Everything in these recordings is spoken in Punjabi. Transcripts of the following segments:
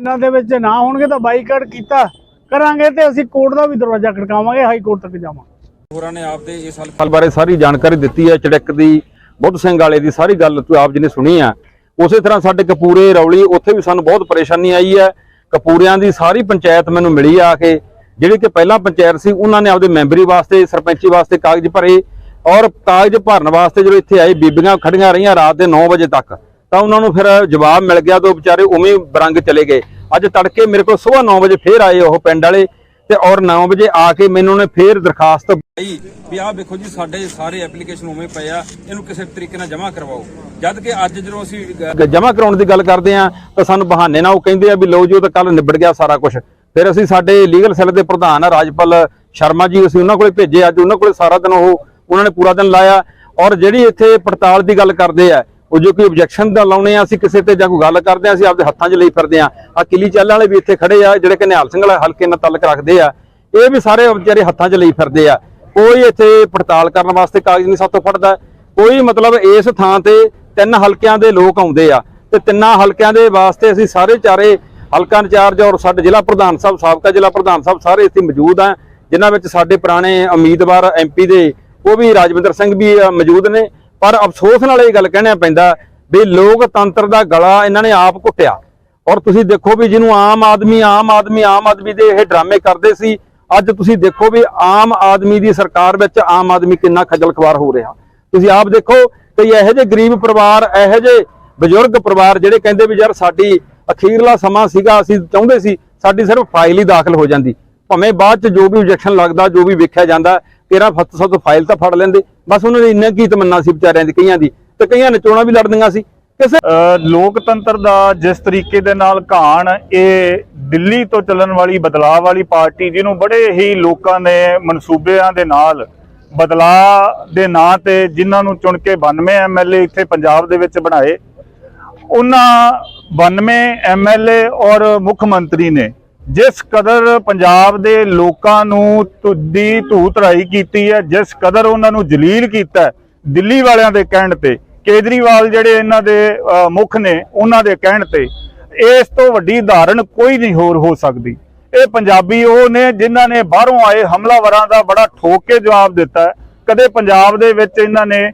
ਇਹਨਾਂ ਦੇ ਵਿੱਚ ਨਾ ਹੋਣਗੇ ਤਾਂ ਬਾਈਕਾਟ ਕੀਤਾ ਕਰਾਂਗੇ ਤੇ ਅਸੀਂ ਕੋਰਟ ਦਾ ਵੀ ਦਰਵਾਜ਼ਾ ਖੜਕਾਵਾਂਗੇ ਹਾਈ ਕੋਰਟ ਤੱਕ ਜਾਵਾਂਗੇ। ਹੋਰਾਂ ਨੇ ਆਪਦੇ ਇਸ ਹਲਕਾ ਬਾਰੇ ਸਾਰੀ ਜਾਣਕਾਰੀ ਦਿੱਤੀ ਹੈ ਚੜਕ ਦੀ ਬੁੱਧ ਸਿੰਘ ਵਾਲੇ ਦੀ ਸਾਰੀ ਗੱਲ ਤੂੰ ਆਪ ਜੀ ਨੇ ਸੁਣੀ ਆ। ਉਸੇ ਤਰ੍ਹਾਂ ਸਾਡੇ ਕਪੂਰੇ ਰੌਲੀ ਉੱਥੇ ਵੀ ਸਾਨੂੰ ਬਹੁਤ ਪਰੇਸ਼ਾਨੀ ਆਈ ਹੈ। ਕਪੂਰਿਆਂ ਦੀ ਸਾਰੀ ਪੰਚਾਇਤ ਮੈਨੂੰ ਮਿਲੀ ਆ ਕੇ ਜਿਹੜੀ ਕਿ ਪਹਿਲਾਂ ਪੰਚਾਇਤ ਸੀ ਉਹਨਾਂ ਨੇ ਆਪਦੇ ਮੈਂਬਰੀ ਵਾਸਤੇ ਸਰਪੰਚੀ ਵਾਸਤੇ ਕਾਗਜ਼ ਭਰੇ ਔਰ ਕਾਗਜ਼ ਭਰਨ ਵਾਸਤੇ ਜਦੋਂ ਇੱਥੇ ਆਏ ਬੀਬੀਆਂ ਖੜੀਆਂ ਰਹੀਆਂ ਰਾਤ ਦੇ 9 ਵਜੇ ਤੱਕ ਤਾਂ ਉਹਨਾਂ ਨੂੰ ਫਿਰ ਜਵਾਬ ਮਿਲ ਗਿਆ ਤੋਂ ਵਿਚਾਰੇ ਉਵੇਂ ਬਰੰਗ ਚਲੇ ਗਏ। ਅੱਜ ਤੜਕੇ ਮੇਰੇ ਕੋਲ ਸਵੇਰ 9 ਵਜੇ ਫੇਰ ਆਏ ਉਹ ਪਿੰਡ ਵਾਲੇ ਤੇ ਔਰ 9 ਵਜੇ ਆ ਕੇ ਮੈਨੂੰ ਨੇ ਫੇਰ ਦਰਖਾਸਤ ਭਾਈ ਵੀ ਆਹ ਵੇਖੋ ਜੀ ਸਾਡੇ ਸਾਰੇ ਐਪਲੀਕੇਸ਼ਨ ਉਵੇਂ ਪਏ ਆ ਇਹਨੂੰ ਕਿਸੇ ਤਰੀਕੇ ਨਾਲ ਜਮ੍ਹਾਂ ਕਰਵਾਓ। ਜਦ ਕਿ ਅੱਜ ਜਦੋਂ ਅਸੀਂ ਜਮ੍ਹਾਂ ਕਰਾਉਣ ਦੀ ਗੱਲ ਕਰਦੇ ਆ ਤਾਂ ਸਾਨੂੰ ਬਹਾਨੇ ਨਾਲ ਉਹ ਕਹਿੰਦੇ ਆ ਵੀ ਲਓ ਜੀ ਉਹ ਤਾਂ ਕੱਲ ਨਿਬੜ ਗਿਆ ਸਾਰਾ ਕੁਝ ਫਿਰ ਅਸੀਂ ਸਾਡੇ ਲੀਗਲ ਸੈੱਲ ਦੇ ਪ੍ਰਧਾਨ ਆ ਰਾਜਪਾਲ ਸ਼ਰਮਾ ਜੀ ਅਸੀਂ ਉਹਨਾਂ ਕੋਲੇ ਭੇਜੇ ਅੱਜ ਉਹਨਾਂ ਕੋਲੇ ਸਾਰਾ ਦਿਨ ਉਹ ਉਹਨਾਂ ਨੇ ਪੂਰਾ ਦਿਨ ਲਾਇਆ। ਔਰ ਜਿਹੜੀ ਇੱਥੇ ਪੜਤਾਲ ਦੀ ਗੱਲ ਕਰਦੇ ਆ ਉਹ ਜੋ ਕੋਈ ਆਬਜੈਕਸ਼ਨ ਦਾ ਲਾਉਣੇ ਆ, ਅਸੀਂ ਕਿਸੇ ਤੇ ਜਾਂ ਕੋਈ ਗੱਲ ਕਰਦੇ ਆ, ਅਸੀਂ ਆਪਦੇ ਹੱਥਾਂ 'ਚ ਲਈ ਫਿਰਦੇ ਆ। ਆ ਕਿਲੀ ਚੱਲ ਵਾਲੇ ਵੀ ਇੱਥੇ ਖੜੇ ਆ, ਜਿਹੜੇ ਕਿ ਸਿੰਘ ਵਾਲੇ ਹਲਕੇ ਨਾਲ ਤਲਕ ਰੱਖਦੇ ਆ। ਇਹ ਵੀ ਸਾਰੇ ਵਿਚਾਰੇ ਹੱਥਾਂ 'ਚ ਲਈ ਫਿਰਦੇ ਆ। ਕੋਈ ਇੱਥੇ ਪੜਤਾਲ ਕਰਨ ਵਾਸਤੇ ਕਾਗਜ਼ ਨਹੀਂ ਸਾਤੋਂ ਫੜਦਾ। ਕੋਈ ਮਤਲਬ ਇਸ ਥਾਂ ਤੇ ਤਿੰਨ ਹਲਕਿਆਂ ਦੇ ਲੋਕ ਆਉਂਦੇ ਆ। ਤੇ ਤਿੰਨਾਂ ਹਲਕਿਆਂ ਦੇ ਵਾਸਤੇ ਅਸੀਂ ਸਾਰੇ ਚਾਰੇ ਹਲਕਾ ਇੰਚਾਰਜ ਔਰ ਸਾਡੇ ਜ਼ਿਲ੍ਹਾ ਪ੍ਰਧਾਨ ਸਾਹਿਬ, ਸਾਬਕਾ ਜ਼ਿਲ੍ਹਾ ਪ੍ਰਧਾਨ ਸਾਹਿਬ ਸਾਰੇ ਇੱਥੇ ਮੌਜੂਦ ਆ, ਜਿਨ੍ਹਾਂ ਵਿੱਚ ਸਾਡੇ ਪੁਰਾਣੇ ਉਮੀਦਵਾਰ ਐਮਪੀ ਦੇ, ਉਹ ਵੀ ਰਾਜਵਿੰਦਰ ਸਿੰਘ ਵੀ ਮੌਜੂਦ ਨੇ। ਪਰ ਅਫਸੋਸ ਨਾਲ ਇਹ ਗੱਲ ਕਹਿਣਾ ਪੈਂਦਾ ਵੀ ਲੋਕਤੰਤਰ ਦਾ ਗਲਾ ਇਹਨਾਂ ਨੇ ਆਪ ਘੁੱਟਿਆ। ਔਰ ਤੁਸੀਂ ਦੇਖੋ ਵੀ ਜਿਹਨੂੰ ਆਮ ਆਦਮੀ ਆਮ ਆਦਮੀ ਆਮ ਆਦਮੀ ਦੇ ਇਹ ਡਰਾਮੇ ਕਰਦੇ ਸੀ, ਅੱਜ ਤੁਸੀਂ ਦੇਖੋ ਵੀ ਆਮ ਆਦਮੀ ਦੀ ਸਰਕਾਰ ਵਿੱਚ ਆਮ ਆਦਮੀ ਕਿੰਨਾ ਖੱਜਲ ਖਵਾਰ ਹੋ ਰਿਹਾ। ਤੁਸੀਂ ਆਪ ਦੇਖੋ ਕਿ ਇਹੋ ਜਿਹੇ ਗਰੀਬ ਪਰਿਵਾਰ, ਇਹੋ ਜਿਹੇ ਬਜ਼ੁਰਗ ਪਰਿਵਾਰ ਜਿਹੜੇ ਕਹਿੰਦੇ ਵੀ ਯਾਰ ਸਾਡੀ ਅਖੀਰਲਾ ਸਮਾਂ ਸੀਗਾ, ਅਸੀਂ ਚਾਹੁੰਦੇ ਸੀ ਸਾਡੀ ਸਿਰਫ ਫਾਈਲ ਹੀ ਦਾਖਲ ਹੋ ਜਾਂਦੀ। ਭਾਵੇਂ ਬਾਅਦ ਚ ਜੋ ਵੀ ਆਬਜੈਕਸ਼ਨ ਲੱਗਦਾ, ਜੋ ਵੀ ਵੇਖਿਆ ਜਾਂਦਾ, ਤੇਰਾ ਫੱਤ ਸੱਤ ਫਾਈਲ ਤਾਂ ਫੜ ਲੈਂਦੇ। ਬਸ ਉਹਨਾਂ ਦੀ ਇੰਨਾ ਕੀ ਤਮੰਨਾ ਸੀ ਵਿਚਾਰਿਆਂ ਦੀ, ਕਈਆਂ ਦੀ। ਤੇ ਕਈਆਂ ਨੇ ਚੋਣਾਂ ਵੀ ਲੜਨੀਆਂ ਸੀ। ਕਿਸੇ ਲੋਕਤੰਤਰ ਦਾ ਜਿਸ ਤਰੀਕੇ ਦੇ ਨਾਲ ਘਾਣ, ਇਹ ਦਿੱਲੀ ਤੋਂ ਚੱਲਣ ਵਾਲੀ ਬਦਲਾਅ ਵਾਲੀ ਪਾਰਟੀ, ਜਿਹਨੂੰ ਬੜੇ ਹੀ ਲੋਕਾਂ ਨੇ ਮਨਸੂਬਿਆਂ ਦੇ ਨਾਲ, ਬਦਲਾਅ ਦੇ ਨਾਂ ਤੇ ਜਿਨ੍ਹਾਂ ਨੂੰ ਚੁਣ ਕੇ 92 ਐਮਐਲਏ ਇੱਥੇ ਪੰਜਾਬ ਦੇ ਵਿੱਚ ਬਣਾਏ, ਉਹਨਾਂ 92 ਐਮਐਲਏ ਔਰ ਮੁੱਖ ਮੰਤਰੀ ਨੇ ਜਿਸ ਕਦਰ ਪੰਜਾਬ ਦੇ ਲੋਕਾਂ ਨੂੰ ਤੁੱਦੀ ਧੂਤਰਾਈ ਕੀਤੀ ਹੈ ਜਿਸ ਕਦਰ ਉਹਨਾਂ ਨੂੰ ਜਲੀਲ ਕੀਤਾ ਦਿੱਲੀ ਵਾਲਿਆਂ ਦੇ ਕਹਿਣ ਤੇ ਕੇਜਰੀਵਾਲ ਜਿਹੜੇ ਇਹਨਾਂ ਦੇ ਅ, ਮੁੱਖ ਨੇ ਉਹਨਾਂ ਦੇ ਕਹਿਣ ਤੇ ਇਸ ਤੋਂ ਵੱਡੀ ਉਦਾਹਰਣ ਕੋਈ ਨਹੀਂ ਹੋਰ ਹੋ ਸਕਦੀ। ਇਹ ਪੰਜਾਬੀ ਉਹ ਨੇ ਜਿਨ੍ਹਾਂ ਨੇ ਬਾਹਰੋਂ ਆਏ ਹਮਲਾਵਰਾਂ ਦਾ ਬੜਾ ਠੋਕ ਕੇ ਜਵਾਬ ਦਿੱਤਾ ਕਦੇ ਪੰਜਾਬ ਦੇ ਵਿੱਚ ਇਹਨਾਂ ਨੇ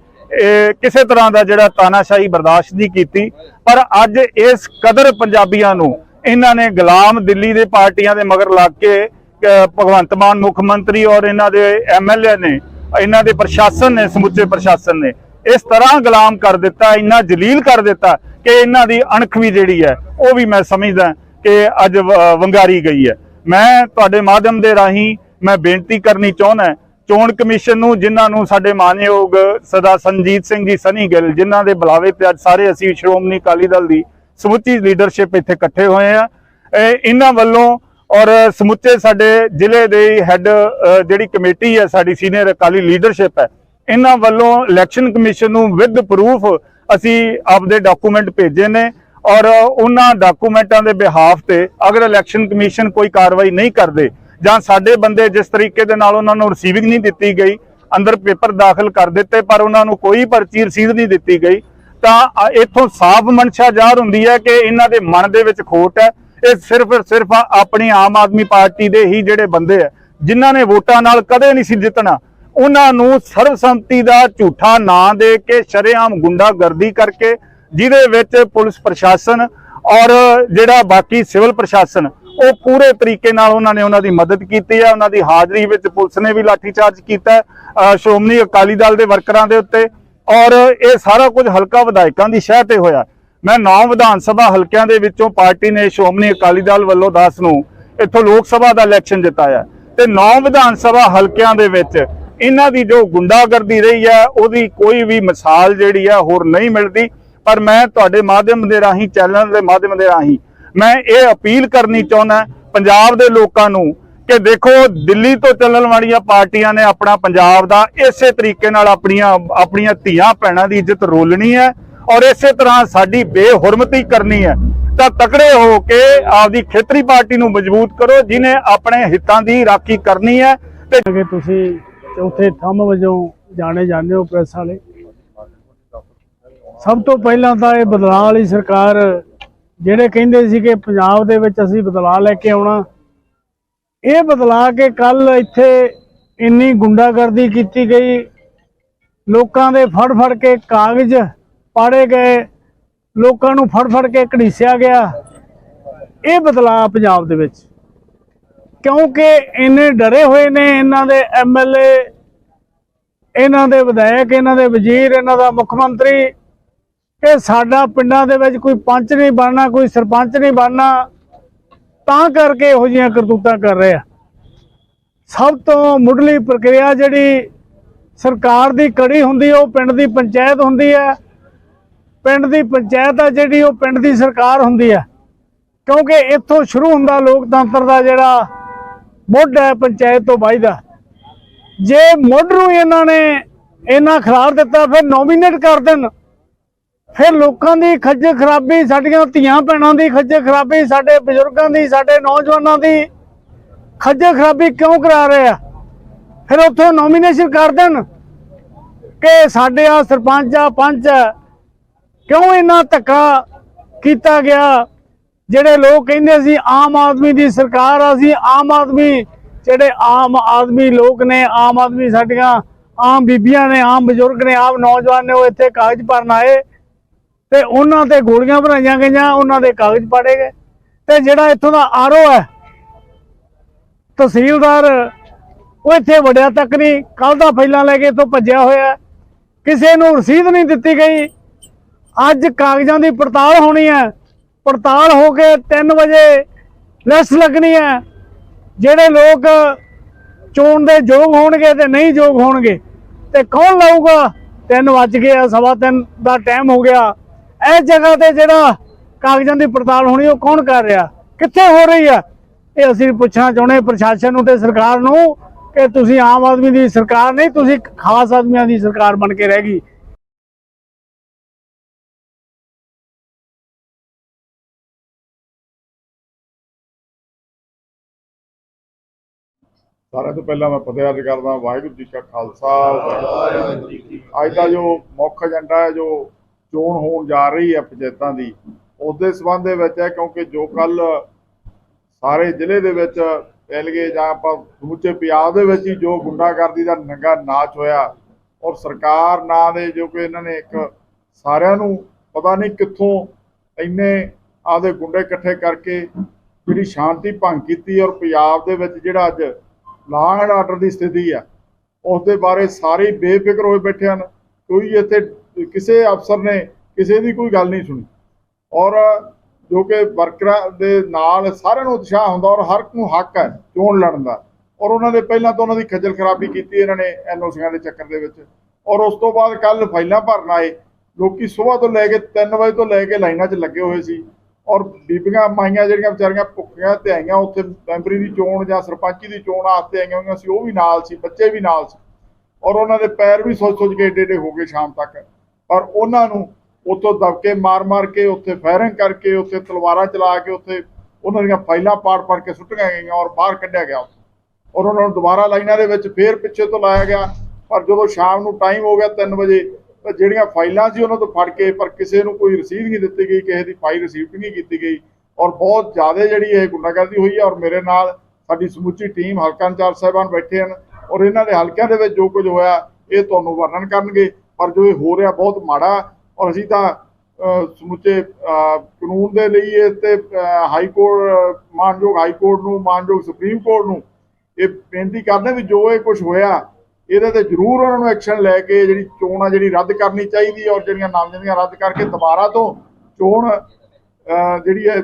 ਕਿਸੇ ਤਰ੍ਹਾਂ ਦਾ ਜਿਹੜਾ ਤਾਨਾਸ਼ਾਹੀ ਬਰਦਾਸ਼ਤ ਨਹੀਂ ਕੀਤੀ ਪਰ ਅੱਜ ਇਸ ਕਦਰ ਪੰਜਾਬੀਆਂ ਨੂੰ ਇਹਨਾਂ ਨੇ ਗੁਲਾਮ ਦਿੱਲੀ ਦੇ ਪਾਰਟੀਆਂ ਦੇ ਮਗਰ ਲੱਗ ਕੇ ਭਗਵੰਤ ਮਾਨ ਮੁੱਖ ਮੰਤਰੀ ਔਰ ਇਹਨਾਂ ਦੇ ਐਮਐਲਏ ਨੇ, ਇਹਨਾਂ ਦੇ ਪ੍ਰਸ਼ਾਸਨ ਨੇ, ਸਮੁੱਚੇ ਪ੍ਰਸ਼ਾਸਨ ਨੇ, ਇਸ ਤਰ੍ਹਾਂ ਗੁਲਾਮ ਕਰ ਦਿੱਤਾ, ਇੰਨਾ ਜਲੀਲ ਕਰ ਦਿੱਤਾ ਕਿ ਇਹਨਾਂ ਦੀ ਅਣਖ ਵੀ ਜਿਹੜੀ ਹੈ, ਉਹ ਵੀ ਮੈਂ ਸਮਝਦਾ ਕਿ ਅੱਜ ਵੰਗਾਰੀ ਗਈ ਹੈ। ਮੈਂ ਤੁਹਾਡੇ ਮਾਧਿਅਮ ਦੇ ਰਾਹੀਂ ਮੈਂ ਬੇਨਤੀ ਕਰਨੀ ਚਾਹੁੰਦਾ ਚੋਣ ਕਮਿਸ਼ਨ ਨੂੰ, ਜਿਨ੍ਹਾਂ ਨੂੰ ਸਾਡੇ ਮਾਨਯੋਗ ਸਦਾ ਸੰਜੀਤ ਸਿੰਘ ਜੀ, ਸਨੀ ਗਿੱਲ, ਜਿਨ੍ਹਾਂ ਦੇ ਬੁਲਾਵੇ ਤੇ ਅੱਜ ਸਾਰੇ ਅਸੀਂ ਸ਼੍ਰੋਮਣੀ ਅਕਾਲੀ ਦਲ ਦੀ ਸਮੁੱਚੀ ਲੀਡਰਸ਼ਿਪ ਇੱਥੇ ਇਕੱਠੇ ਹੋਏ ਆ। ਇਹਨਾਂ ਵੱਲੋਂ ਔਰ ਸਮੁੱਚੇ ਸਾਡੇ ਜ਼ਿਲ੍ਹੇ ਦੇ ਹੈੱਡ ਜਿਹੜੀ ਕਮੇਟੀ ਹੈ, ਸਾਡੀ ਸੀਨੀਅਰ ਅਕਾਲੀ ਲੀਡਰਸ਼ਿਪ ਹੈ, ਇਹਨਾਂ ਵੱਲੋਂ ਇਲੈਕਸ਼ਨ ਕਮਿਸ਼ਨ ਨੂੰ ਵਿਦ ਪ੍ਰੂਫ ਅਸੀਂ ਆਪਦੇ ਡਾਕੂਮੈਂਟ ਭੇਜੇ ਨੇ ਔਰ ਉਹਨਾਂ ਡਾਕੂਮੈਂਟਾਂ ਦੇ ਬਿਹਾਫ ਤੇ ਅਗਰ ਇਲੈਕਸ਼ਨ ਕਮਿਸ਼ਨ ਕੋਈ ਕਾਰਵਾਈ ਨਹੀਂ ਕਰਦੇ ਜਾਂ ਸਾਡੇ ਬੰਦੇ ਜਿਸ ਤਰੀਕੇ ਦੇ ਨਾਲ ਉਹਨਾਂ ਨੂੰ ਰਿਸੀਵਿੰਗ ਨਹੀਂ ਦਿੱਤੀ ਗਈ, ਅੰਦਰ ਪੇਪਰ ਦਾਖਲ ਕਰ ਦਿੱਤੇ ਪਰ ਉਹਨਾਂ ਨੂੰ ਕੋਈ ਪਰਚੀ ਰਸੀਦ ਨਹੀਂ ਦਿੱਤੀ ਗਈ ਤਾਂ ਅ- ਇੱਥੋਂ ਸਾਫ਼ ਮਨਸ਼ਾ ਜ਼ਾਹਰ ਹੁੰਦੀ ਹੈ ਕਿ ਇਹਨਾਂ ਦੇ ਮਨ ਦੇ ਵਿੱਚ ਖੋਟ ਹੈ। ਇਹ ਸਿਰਫ ਸਿਰਫ ਆਪਣੀ ਆਮ ਆਦਮੀ ਪਾਰਟੀ ਦੇ ਹੀ ਜਿਹੜੇ ਬੰਦੇ ਆ ਜਿਨ੍ਹਾਂ ਨੇ ਵੋਟਾਂ ਨਾਲ ਕਦੇ ਨਹੀਂ ਸੀ ਜਿੱਤਣਾ। ਉਹਨਾਂ ਨੂੰ ਸਰਬਸੰਮਤੀ ਦਾ ਝੂਠਾ ਨਾਂ ਦੇ ਕੇ ਸ਼ਰੇਆਮ ਗੁੰਡਾਗਰਦੀ ਕਰਕੇ ਜਿਹਦੇ ਵਿੱਚ ਪੁਲਿਸ ਪ੍ਰਸ਼ਾਸਨ ਔਰ ਜਿਹੜਾ ਬਾਕੀ ਸਿਵਲ ਪ੍ਰਸ਼ਾਸਨ, ਉਹ ਪੂਰੇ ਤਰੀਕੇ ਨਾਲ ਉਹਨਾਂ ਨੇ ਉਹਨਾਂ ਦੀ ਮਦਦ ਕੀਤੀ ਹੈ। ਉਹਨਾਂ ਦੀ ਹਾਜ਼ਰੀ ਵਿੱਚ ਪੁਲਿਸ ਨੇ ਵੀ ਲਾਠੀਚਾਰਜ ਕੀਤਾ ਸ਼੍ਰੋਮਣੀ ਅਕਾਲੀ ਦਲ ਦੇ ਵਰਕਰਾਂ ਦੇ ਉੱਤੇ ਔਰ ਇਹ ਸਾਰਾ ਕੁਝ ਹਲਕਾ ਵਿਧਾਇਕਾਂ ਦੀ ਸ਼ਹਿ ਤੇ ਹੋਇਆ। ਮੈਂ ਨੌ ਵਿਧਾਨ ਸਭਾ ਹਲਕਿਆਂ ਦੇ ਵਿੱਚੋਂ ਪਾਰਟੀ ਨੇ ਸ਼੍ਰੋਮਣੀ ਅਕਾਲੀ ਦਲ ਵੱਲੋਂ 10 ਨੂੰ ਇੱਥੋਂ ਲੋਕ ਸਭਾ ਦਾ ਇਲੈਕਸ਼ਨ ਜਿਤਾਇਆ। ਤੇ ਨੌ ਵਿਧਾਨ ਸਭਾ ਹਲਕਿਆਂ ਦੇ ਵਿੱਚ ਇਹਨਾਂ ਦੀ ਜੋ ਗੁੰਡਾਗਰਦੀ ਰਹੀ ਹੈ, ਉਹਦੀ ਕੋਈ ਵੀ ਮਿਸਾਲ ਜਿਹੜੀ ਹੈ, ਹੋਰ ਨਹੀਂ ਮਿਲਦੀ। ਪਰ ਮੈਂ ਤੁਹਾਡੇ ਮਾਧਿਅਮ ਦੇ ਰਾਹੀਂ, ਚੈਨਲ ਦੇ ਮਾਧਿਅਮ ਦੇ ਰਾਹੀਂ ਮੈਂ ਇਹ ਅਪੀਲ ਕਰਨੀ ਚਾਹੁੰਦਾ ਪੰਜਾਬ ਦੇ ਲੋਕਾਂ ਨੂੰ ਕਿ ਦੇਖੋ, ਦਿੱਲੀ ਤੋਂ ਚੱਲਣ ਵਾਲੀਆਂ ਪਾਰਟੀਆਂ ਨੇ ਆਪਣਾ ਪੰਜਾਬ ਦਾ ਇਸੇ ਤਰੀਕੇ ਨਾਲ ਆਪਣੀਆਂ ਆਪਣੀਆਂ ਧੀਆਂ ਭੈਣਾਂ ਦੀ ਇੱਜ਼ਤ ਰੋਲਣੀ ਹੈ ਔਰ ਇਸੇ ਤਰ੍ਹਾਂ ਸਾਡੀ ਬੇਹੁਰਮਤੀ ਕਰਨੀ ਹੈ। ਤਾਂ ਤਕੜੇ ਹੋ ਕੇ ਆਪਦੀ ਖੇਤਰੀ ਪਾਰਟੀ ਨੂੰ ਮਜ਼ਬੂਤ ਕਰੋ ਜਿਨੇ ਆਪਣੇ ਹਿੱਤਾਂ ਦੀ ਰਾਖੀ ਕਰਨੀ ਹੈ ਤੇ ਤੁਸੀਂ ਚੌਥੇ ਥੰਮ ਵਜੋਂ ਜਾਣੇ ਜਾਂਦੇ ਹੋ ਪ੍ਰੈਸ ਵਾਲੇ। ਸਭ ਤੋਂ ਪਹਿਲਾਂ ਤਾਂ ਇਹ ਬਦਲਾਅ ਵਾਲੀ ਸਰਕਾਰ, ਜਿਹੜੇ ਕਹਿੰਦੇ ਸੀ ਕਿ ਪੰਜਾਬ ਦੇ ਵਿੱਚ ਅਸੀਂ ਬਦਲਾਅ ਲੈ ਕੇ ਆਉਣਾ ਇਹ ਬਦਲਾ ਕੇ ਕੱਲ ਇੱਥੇ ਇੰਨੀ ਗੁੰਡਾਗਰਦੀ ਕੀਤੀ ਗਈ। ਲੋਕਾਂ ਦੇ ਫੜ ਫੜ ਕੇ ਕਾਗਜ਼ ਪਾੜੇ ਗਏ। ਲੋਕਾਂ ਨੂੰ ਫੜ ਫੜ ਕੇ ਘੜੀਸਿਆ ਗਿਆ। ਇਹ ਬਦਲਾਅ ਪੰਜਾਬ ਦੇ ਵਿੱਚ। ਕਿਉਂਕਿ ਇੰਨੇ ਡਰੇ ਹੋਏ ਨੇ ਇਹਨਾਂ ਦੇ ਐਮਐਲਏ ਇਹਨਾਂ ਦੇ ਵਿਧਾਇਕ, ਇਹਨਾਂ ਦੇ ਵਜ਼ੀਰ, ਇਹਨਾਂ ਦਾ ਮੁੱਖ ਮੰਤਰੀ। ਕਿ ਸਾਡਾ ਪਿੰਡਾਂ ਦੇ ਵਿੱਚ ਕੋਈ ਪੰਚ ਨਹੀਂ ਬਣਨਾ, ਕੋਈ ਸਰਪੰਚ ਨਹੀਂ ਬਣਨਾ। ਤਾਂ ਕਰਕੇ ਇਹੋ ਜਿਹੀਆਂ ਕਰਤੂਤਾਂ ਕਰ ਰਹੇ ਆ। ਸਭ ਤੋਂ ਮੁੱਢਲੀ ਪ੍ਰਕਿਰਿਆ ਜਿਹੜੀ ਸਰਕਾਰ ਦੀ ਕੜੀ ਹੁੰਦੀ, ਉਹ ਪਿੰਡ ਦੀ ਪੰਚਾਇਤ ਹੁੰਦੀ ਹੈ। ਪਿੰਡ ਦੀ ਪੰਚਾਇਤ ਆ ਜਿਹੜੀ, ਉਹ ਪਿੰਡ ਦੀ ਸਰਕਾਰ ਹੁੰਦੀ ਹੈ। ਕਿਉਂਕਿ ਇੱਥੋਂ ਸ਼ੁਰੂ ਹੁੰਦਾ ਲੋਕਤੰਤਰ ਦਾ ਜਿਹੜਾ ਮੁੱਢ ਹੈ, ਪੰਚਾਇਤ ਤੋਂ ਬਾਅਦ ਦਾ। ਜੇ ਮੁੱਢ ਨੂੰ ਇਹਨਾਂ ਨੇ, ਇਹਨਾਂ ਖਰਾਰ ਦਿੱਤਾ, ਫਿਰ ਨੋਮੀਨੇਟ ਕਰ ਦੇਣ। ਫਿਰ ਲੋਕਾਂ ਦੀ ਖੱਜਲ ਖਰਾਬੀ, ਸਾਡੀਆਂ ਧੀਆਂ ਭੈਣਾਂ ਦੀ ਖੱਜਲ ਖਰਾਬੀ, ਸਾਡੇ ਬਜ਼ੁਰਗਾਂ ਦੀ, ਸਾਡੇ ਨੌਜਵਾਨਾਂ ਦੀ ਖੱਜਲ ਖਰਾਬੀ ਕਿਉਂ ਕਰਾ ਰਹੇ ਆ? ਫਿਰ ਉੱਥੋਂ ਨੋਮੀਨੇਸ਼ਨ ਕਰ ਦੇਣ ਕਿ ਸਾਡੇ ਆ ਸਰਪੰਚ ਆ, ਪੰਚ ਕਿਉਂ ਇੰਨਾ ਧੱਕਾ ਕੀਤਾ ਗਿਆ? ਜਿਹੜੇ ਲੋਕ ਕਹਿੰਦੇ ਸੀ, ਆਮ ਆਦਮੀ ਦੀ ਸਰਕਾਰ ਆ ਸੀ ਆਮ ਆਦਮੀ, ਜਿਹੜੇ ਆਮ ਆਦਮੀ ਲੋਕ ਨੇ, ਆਮ ਆਦਮੀ ਸਾਡੀਆਂ ਆਮ ਬੀਬੀਆਂ ਨੇ, ਆਮ ਬਜ਼ੁਰਗ ਨੇ, ਆਮ ਨੌਜਵਾਨ ਨੇ, ਉਹ ਇੱਥੇ ਕਾਗਜ਼ ਭਰਨ ਆਏ। ਤੇ ਉਹਨਾਂ ਤੇ ਗੋਲੀਆਂ ਬਣਾਈਆਂ ਗਈਆਂ, ਉਹਨਾਂ ਦੇ ਕਾਗਜ਼ ਪਾੜੇ ਗਏ। ਤੇ ਜਿਹੜਾ ਇੱਥੋਂ ਦਾ ਆਰਓ ਹੈ, ਤਹਿਸੀਲਦਾਰ, ਉਹ ਇੱਥੇ ਵੜਿਆ ਤੱਕ ਨਹੀਂ। ਕੱਲ ਦਾ ਫੈਲਾ ਲੈ ਕੇ ਇੱਥੋਂ ਭੱਜਿਆ ਹੋਇਆ। ਕਿਸੇ ਨੂੰ ਰਸੀਦ ਨਹੀਂ ਦਿੱਤੀ ਗਈ। ਅੱਜ ਕਾਗਜ਼ਾਂ ਦੀ ਪੜਤਾਲ ਹੋਣੀ ਹੈ। ਪੜਤਾਲ ਹੋ ਕੇ 3 ਵਜੇ ਲਿਸਟ ਲੱਗਣੀ ਹੈ। ਜਿਹੜੇ ਲੋਕ ਚੋਣ ਦੇ ਯੋਗ ਹੋਣਗੇ ਤੇ ਨਹੀਂ ਯੋਗ ਹੋਣਗੇ, ਤੇ ਕੌਣ ਲਾਊਗਾ? 3 ਵੱਜ ਗਿਆ ਸਵਾ ਤਿੰਨ ਦਾ ਟਾਈਮ ਹੋ ਗਿਆ। ਇਸ ਜਗ੍ਹਾ ਤੇ ਜਿਹੜਾ ਕਾਗਜ਼ਾਂ ਦੀ ਪੜਤਾਲ ਹੋਣੀ, ਉਹ ਕੌਣ ਕਰ ਰਿਹਾ? ਕਿੱਥੇ ਹੋ ਰਹੀ ਆ? ਇਹ ਅਸੀਂ ਪੁੱਛਣਾ ਚਾਹੁੰਦੇ ਪ੍ਰਸ਼ਾਸਨ ਨੂੰ ਤੇ ਸਰਕਾਰ ਨੂੰ ਕਿ ਤੁਸੀਂ ਆਮ ਆਦਮੀ ਦੀ ਸਰਕਾਰ ਨਹੀਂ, ਤੁਸੀਂ ਖਾਸ ਆਦਮੀਆਂ ਦੀ ਸਰਕਾਰ ਬਣ ਕੇ ਰਹਿ ਗਈ। ਸਾਰਿਆਂ ਤੋਂ ਪਹਿਲਾਂ ਮੈਂ ਫਤਿਹ ਅਰਜ਼ ਕਰਦਾ ਵਾਹਿਗੁਰੂ ਜੀ ਕਾ ਖਾਲਸਾ। ਵਾਹਿਗੁਰੂ ਜੀ ਕੀ ਅੱਜ ਦਾ ਜੋ ਮੁੱਖ ਏਜੰਡਾ ਹੈ, ਜੋ ਚੋਣ ਹੋਣ ਜਾ ਰਹੀ ਹੈ ਪੰਚਾਇਤਾਂ ਦੀ। ਉਸ ਦੇ ਸਬੰਧ ਦੇ ਵਿੱਚ ਹੈ ਕਿਉਂਕਿ ਜੋ ਕੱਲ ਸਾਰੇ ਜ਼ਿਲ੍ਹੇ ਦੇ ਵਿੱਚ ਫੈਲ ਗਏ ਜਾਂ ਆਪਾਂ ਸਮੁੱਚੇ ਪੰਜਾਬ ਦੇ ਵਿੱਚ ਹੀ ਜੋ ਗੁੰਡਾਗਰਦੀ ਦਾ ਨੰਗਾ ਨਾਚ ਹੋਇਆ ਔਰ ਸਰਕਾਰ ਨਾਂ ਦੇ ਜੋ ਕਿ ਇਹਨਾਂ ਨੇ ਇੱਕ ਸਾਰਿਆਂ ਨੂੰ ਪਤਾ ਨਹੀਂ ਕਿੱਥੋਂ ਇੰਨੇ ਆਪਦੇ ਗੁੰਡੇ ਇਕੱਠੇ ਕਰਕੇ ਜਿਹੜੀ ਸ਼ਾਂਤੀ ਭੰਗ ਕੀਤੀ ਔਰ ਪੰਜਾਬ ਦੇ ਵਿੱਚ ਜਿਹੜਾ ਅੱਜ ਲਾਅ ਐਂਡ ਆਰਡਰ ਦੀ ਸਥਿਤੀ ਆ ਉਸ ਦੇ ਬਾਰੇ ਸਾਰੇ ਬੇਫਿਕਰ ਹੋਏ ਬੈਠੇ ਹਨ। ਕੋਈ ਇੱਥੇ ਕਿਸੇ ਅਫਸਰ ਨੇ ਕਿਸੇ ਦੀ ਕੋਈ ਗੱਲ ਨਹੀਂ ਸੁਣੀ। ਔਰ ਜੋ ਕਿ ਵਰਕਰਾਂ ਦੇ ਨਾਲ ਸਾਰਿਆਂ ਨੂੰ ਉਤਸ਼ਾਹ ਹੁੰਦਾ ਔਰ ਹਰ ਇੱਕ ਨੂੰ ਹੱਕ ਹੈ ਚੋਣ ਲੜਨ ਦਾ। ਔਰ ਉਹਨਾਂ ਦੇ ਪਹਿਲਾਂ ਤਾਂ ਉਹਨਾਂ ਦੀ ਖੱਜਲ ਖਰਾਬੀ ਕੀਤੀ ਇਹਨਾਂ ਨੇ ਐਨਓਸੀਆਂ ਦੇ ਚੱਕਰ ਦੇ ਵਿੱਚ। ਔਰ ਉਸ ਤੋਂ ਬਾਅਦ ਕੱਲ ਫਾਈਲਾਂ ਭਰਨ ਆਏ। ਲੋਕੀ ਸਵੇਰ ਤੋਂ ਲੈ ਕੇ 3 ਵਜੇ ਤੋਂ ਲੈ ਕੇ ਲਾਈਨਾਂ 'ਚ ਲੱਗੇ ਹੋਏ ਸੀ। ਔਰ ਬੀਬੀਆਂ ਮਾਈਆਂ ਜਿਹੜੀਆਂ ਵਿਚਾਰੀਆਂ ਭੁੱਖੀਆਂ ਤੇ ਆਈਆਂ ਉੱਥੇ ਮੈਂਬਰੀ ਦੀ ਚੋਣ ਜਾਂ ਸਰਪੰਚੀ ਦੀ ਚੋਣ ਆਸਤੇ ਆਈਆਂ ਹੋਈਆਂ ਸੀ, ਉਹ ਵੀ ਨਾਲ ਸੀ, ਬੱਚੇ ਵੀ ਨਾਲ ਸੀ। ਔਰ ਉਹਨਾਂ ਦੇ ਪੈਰ ਵੀ ਸੋਚ ਸੋਚ ਕੇ ਏਡੇ ਏਡੇ ਹੋ ਗਏ ਸ਼ਾਮ ਤੱਕ। ਪਰ ਉਹਨਾਂ ਨੂੰ ਉੱਥੋਂ ਦਬਕੇ ਮਾਰ ਮਾਰ ਕੇ, ਉੱਥੇ ਫਾਇਰਿੰਗ ਕਰਕੇ, ਉੱਥੇ ਤਲਵਾਰਾਂ ਚਲਾ ਕੇ, ਉੱਥੇ ਉਹਨਾਂ ਦੀਆਂ ਫਾਈਲਾਂ ਪਾੜ ਪਾੜ ਕੇ ਸੁੱਟੀਆਂ ਗਈਆਂ ਔਰ ਬਾਹਰ ਕੱਢਿਆ ਗਿਆ ਔਰ ਉਹਨਾਂ ਨੂੰ ਦੁਬਾਰਾ ਲਾਈਨਾਂ ਦੇ ਵਿੱਚ ਫੇਰ ਪਿੱਛੇ ਤੋਂ ਲਾਇਆ ਗਿਆ। ਪਰ ਜਦੋਂ ਸ਼ਾਮ ਨੂੰ ਟਾਈਮ ਹੋ ਗਿਆ 3 ਵਜੇ, ਤਾਂ ਜਿਹੜੀਆਂ ਫਾਈਲਾਂ ਸੀ ਉਹਨਾਂ ਤੋਂ ਫੜ ਕੇ, ਪਰ ਕਿਸੇ ਨੂੰ ਕੋਈ ਰਸੀਦ ਨਹੀਂ ਦਿੱਤੀ ਗਈ, ਕਿਸੇ ਦੀ ਫਾਈਲ ਰਿਸੀਵ ਨਹੀਂ ਕੀਤੀ ਗਈ। ਔਰ ਬਹੁਤ ਜ਼ਿਆਦਾ ਜਿਹੜੀ ਇਹ ਗੁੰਡਾਗਰਦੀ ਹੋਈ ਹੈ ਔਰ ਮੇਰੇ ਨਾਲ ਸਾਡੀ ਸਮੁੱਚੀ ਟੀਮ ਹਲਕਾ ਇੰਚਾਰਜ ਸਾਹਿਬਾਨ ਬੈਠੇ ਹਨ ਔਰ ਇਹਨਾਂ ਦੇ ਹਲਕਿਆਂ ਦੇ ਵਿੱਚ ਜੋ ਕੁਝ ਹੋਇਆ, ਇਹ ਤੁਹਾਨੂੰ ਵਰਣਨ ਕਰਨਗੇ। ਪਰ ਜੋ ਇਹ ਹੋ ਰਿਹਾ ਬਹੁਤ ਮਾੜਾ ਔਰ ਅਸੀਂ ਤਾਂ ਸਮੁੱਚੇ ਕਾਨੂੰਨ ਦੇ ਲਈ ਇਹ ਤੇ ਹਾਈ ਕੋਰਟ ਮਾਨਯੋਗ ਹਾਈ ਕੋਰਟ ਨੂੰ ਮਾਨਯੋਗ ਸੁਪਰੀਮ ਕੋਰਟ ਨੂੰ ਇਹ ਬੇਨਤੀ ਕਰਦੇ ਵੀ ਜੋ ਇਹ ਕੁਝ ਹੋਇਆ ਇਹਦੇ ਤੇ ਜ਼ਰੂਰ ਉਹਨਾਂ ਨੂੰ ਐਕਸ਼ਨ ਲੈ ਕੇ ਜਿਹੜੀ ਚੋਣ ਆ ਜਿਹੜੀ ਰੱਦ ਕਰਨੀ ਚਾਹੀਦੀ ਹੈ ਔਰ ਜਿਹੜੀਆਂ ਨਾਮਜ਼ਦਗੀਆਂ ਰੱਦ ਕਰਕੇ ਦੁਬਾਰਾ ਤੋਂ ਚੋਣ ਅਹ, ਜਿਹੜੀ ਹੈ